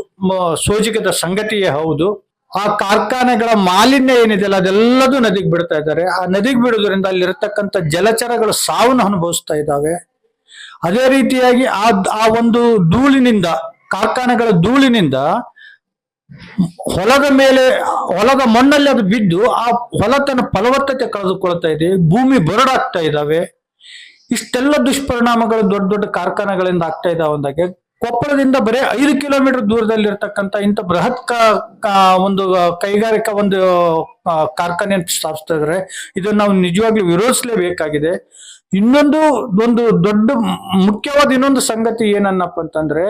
ಸೋಜಿಗದ ಸಂಗತಿಯೇ ಹೌದು. ಆ ಕಾರ್ಖಾನೆಗಳ ಮಾಲಿನ್ಯ ಏನಿದೆಯಲ್ಲ ಅದೆಲ್ಲದೂ ನದಿಗೆ ಬಿಡ್ತಾ ಇದ್ದಾರೆ. ಆ ನದಿಗೆ ಬಿಡೋದ್ರಿಂದ ಅಲ್ಲಿರತಕ್ಕಂಥ ಜಲಚರಗಳು ಸಾವನ್ನು ಅನುಭವಿಸ್ತಾ ಇದ್ದಾವೆ. ಅದೇ ರೀತಿಯಾಗಿ ಆ ಒಂದು ಧೂಳಿನಿಂದ, ಕಾರ್ಖಾನೆಗಳ ಧೂಳಿನಿಂದ ಹೊಲದ ಮೇಲೆ, ಹೊಲದ ಮಣ್ಣಲ್ಲಿ ಅದು ಬಿದ್ದು ಆ ಹೊಲ ತನ್ನ ಫಲವತ್ತತೆ ಕಳೆದುಕೊಳ್ತಾ ಇದೆ, ಭೂಮಿ ಬರಡಾಗ್ತಾ ಇದ್ದಾವೆ. ಇಷ್ಟೆಲ್ಲ ದುಷ್ಪರಿಣಾಮಗಳು ದೊಡ್ಡ ದೊಡ್ಡ ಕಾರ್ಖಾನೆಗಳಿಂದ ಆಗ್ತಾ ಇದಾವೆ ಅಂದಾಗೆ. ಕೊಪ್ಪಳದಿಂದ ಬರೀ ಐದು ಕಿಲೋಮೀಟರ್ ದೂರದಲ್ಲಿ ಇರ್ತಕ್ಕಂಥ ಇಂಥ ಬೃಹತ್ ಒಂದು ಕೈಗಾರಿಕಾ ಒಂದು ಕಾರ್ಖಾನೆಯನ್ನು ಸ್ಥಾಪಿಸ್ತಾ ಇದ್ದಾರೆ. ಇದನ್ನು ನಾವು ನಿಜವಾಗ್ಲೂ ವಿರೋಧಿಸಲೇಬೇಕಾಗಿದೆ. ಇನ್ನೊಂದು ಒಂದು ದೊಡ್ಡ ಮುಖ್ಯವಾದ ಇನ್ನೊಂದು ಸಂಗತಿ ಏನನ್ನಪ್ಪ ಅಂತಂದ್ರೆ,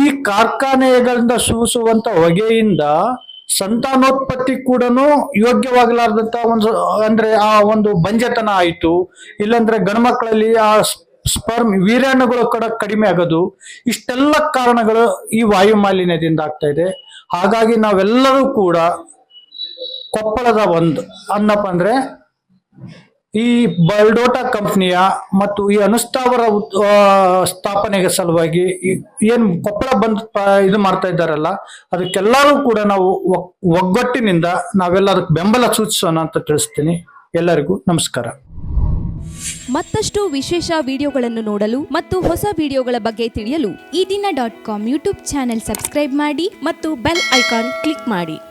ಈ ಕಾರ್ಖಾನೆಗಳಿಂದ ಸೂಸುವಂತ ಹೊಗೆಯಿಂದ ಸಂತಾನೋತ್ಪತ್ತಿ ಕೂಡ ಯೋಗ್ಯವಾಗಲಾರ್ದಂತ ಒಂದು ಅಂದ್ರೆ ಆ ಒಂದು ಬಂಜತನ ಆಯಿತು. ಇಲ್ಲಾಂದ್ರೆ ಗಣಮಕ್ಕಳಲ್ಲಿ ಆ ಸ್ಪರ್ಮ್ ವೀರ್ಯಾಣುಗಳು ಕೂಡ ಕಡಿಮೆ ಆಗೋದು. ಇಷ್ಟೆಲ್ಲ ಕಾರಣಗಳು ಈ ವಾಯು ಮಾಲಿನ್ಯದಿಂದ ಆಗ್ತಾ ಇದೆ. ಹಾಗಾಗಿ ನಾವೆಲ್ಲರೂ ಕೂಡ ಕೊಪ್ಪಳದ ಒಂದು ಅನ್ನಪ್ಪ ಅಂದ್ರೆ ಈ ಬಲ್ಡೋಟಾ ಕಂಪ್ನಿಯ ಮತ್ತು ಈ ಅನುಸ್ಥಾವರ ಸ್ಥಾಪನೆಗೆ ಸಲುವಾಗಿ ಏನು ಕೊಪ್ಪಳ ಬಂದ್ ಇದು ಮಾಡ್ತಾ ಇದ್ದಾರಲ್ಲ, ಅದಕ್ಕೆಲ್ಲರೂ ಕೂಡ ನಾವು ಒಗ್- ಒಗ್ಗಟ್ಟಿನಿಂದ ನಾವೆಲ್ಲ ಅದಕ್ಕೆ ಬೆಂಬಲ ಸೂಚಿಸೋಣ ಅಂತ ತಿಳಿಸ್ತೀನಿ. ಎಲ್ಲರಿಗೂ ನಮಸ್ಕಾರ. ಮತ್ತಷ್ಟು ವಿಶೇಷ ವಿಡಿಯೋಗಳನ್ನು ನೋಡಲು ಮತ್ತು ಹೊಸ ವಿಡಿಯೋಗಳ ಬಗ್ಗೆ ತಿಳಿಯಲು ಈ ದಿನ dot com YouTube channel subscribe ಮಾಡಿ ಮತ್ತು ಬೆಲ್ ಐಕಾನ್ ಕ್ಲಿಕ್ ಮಾಡಿ.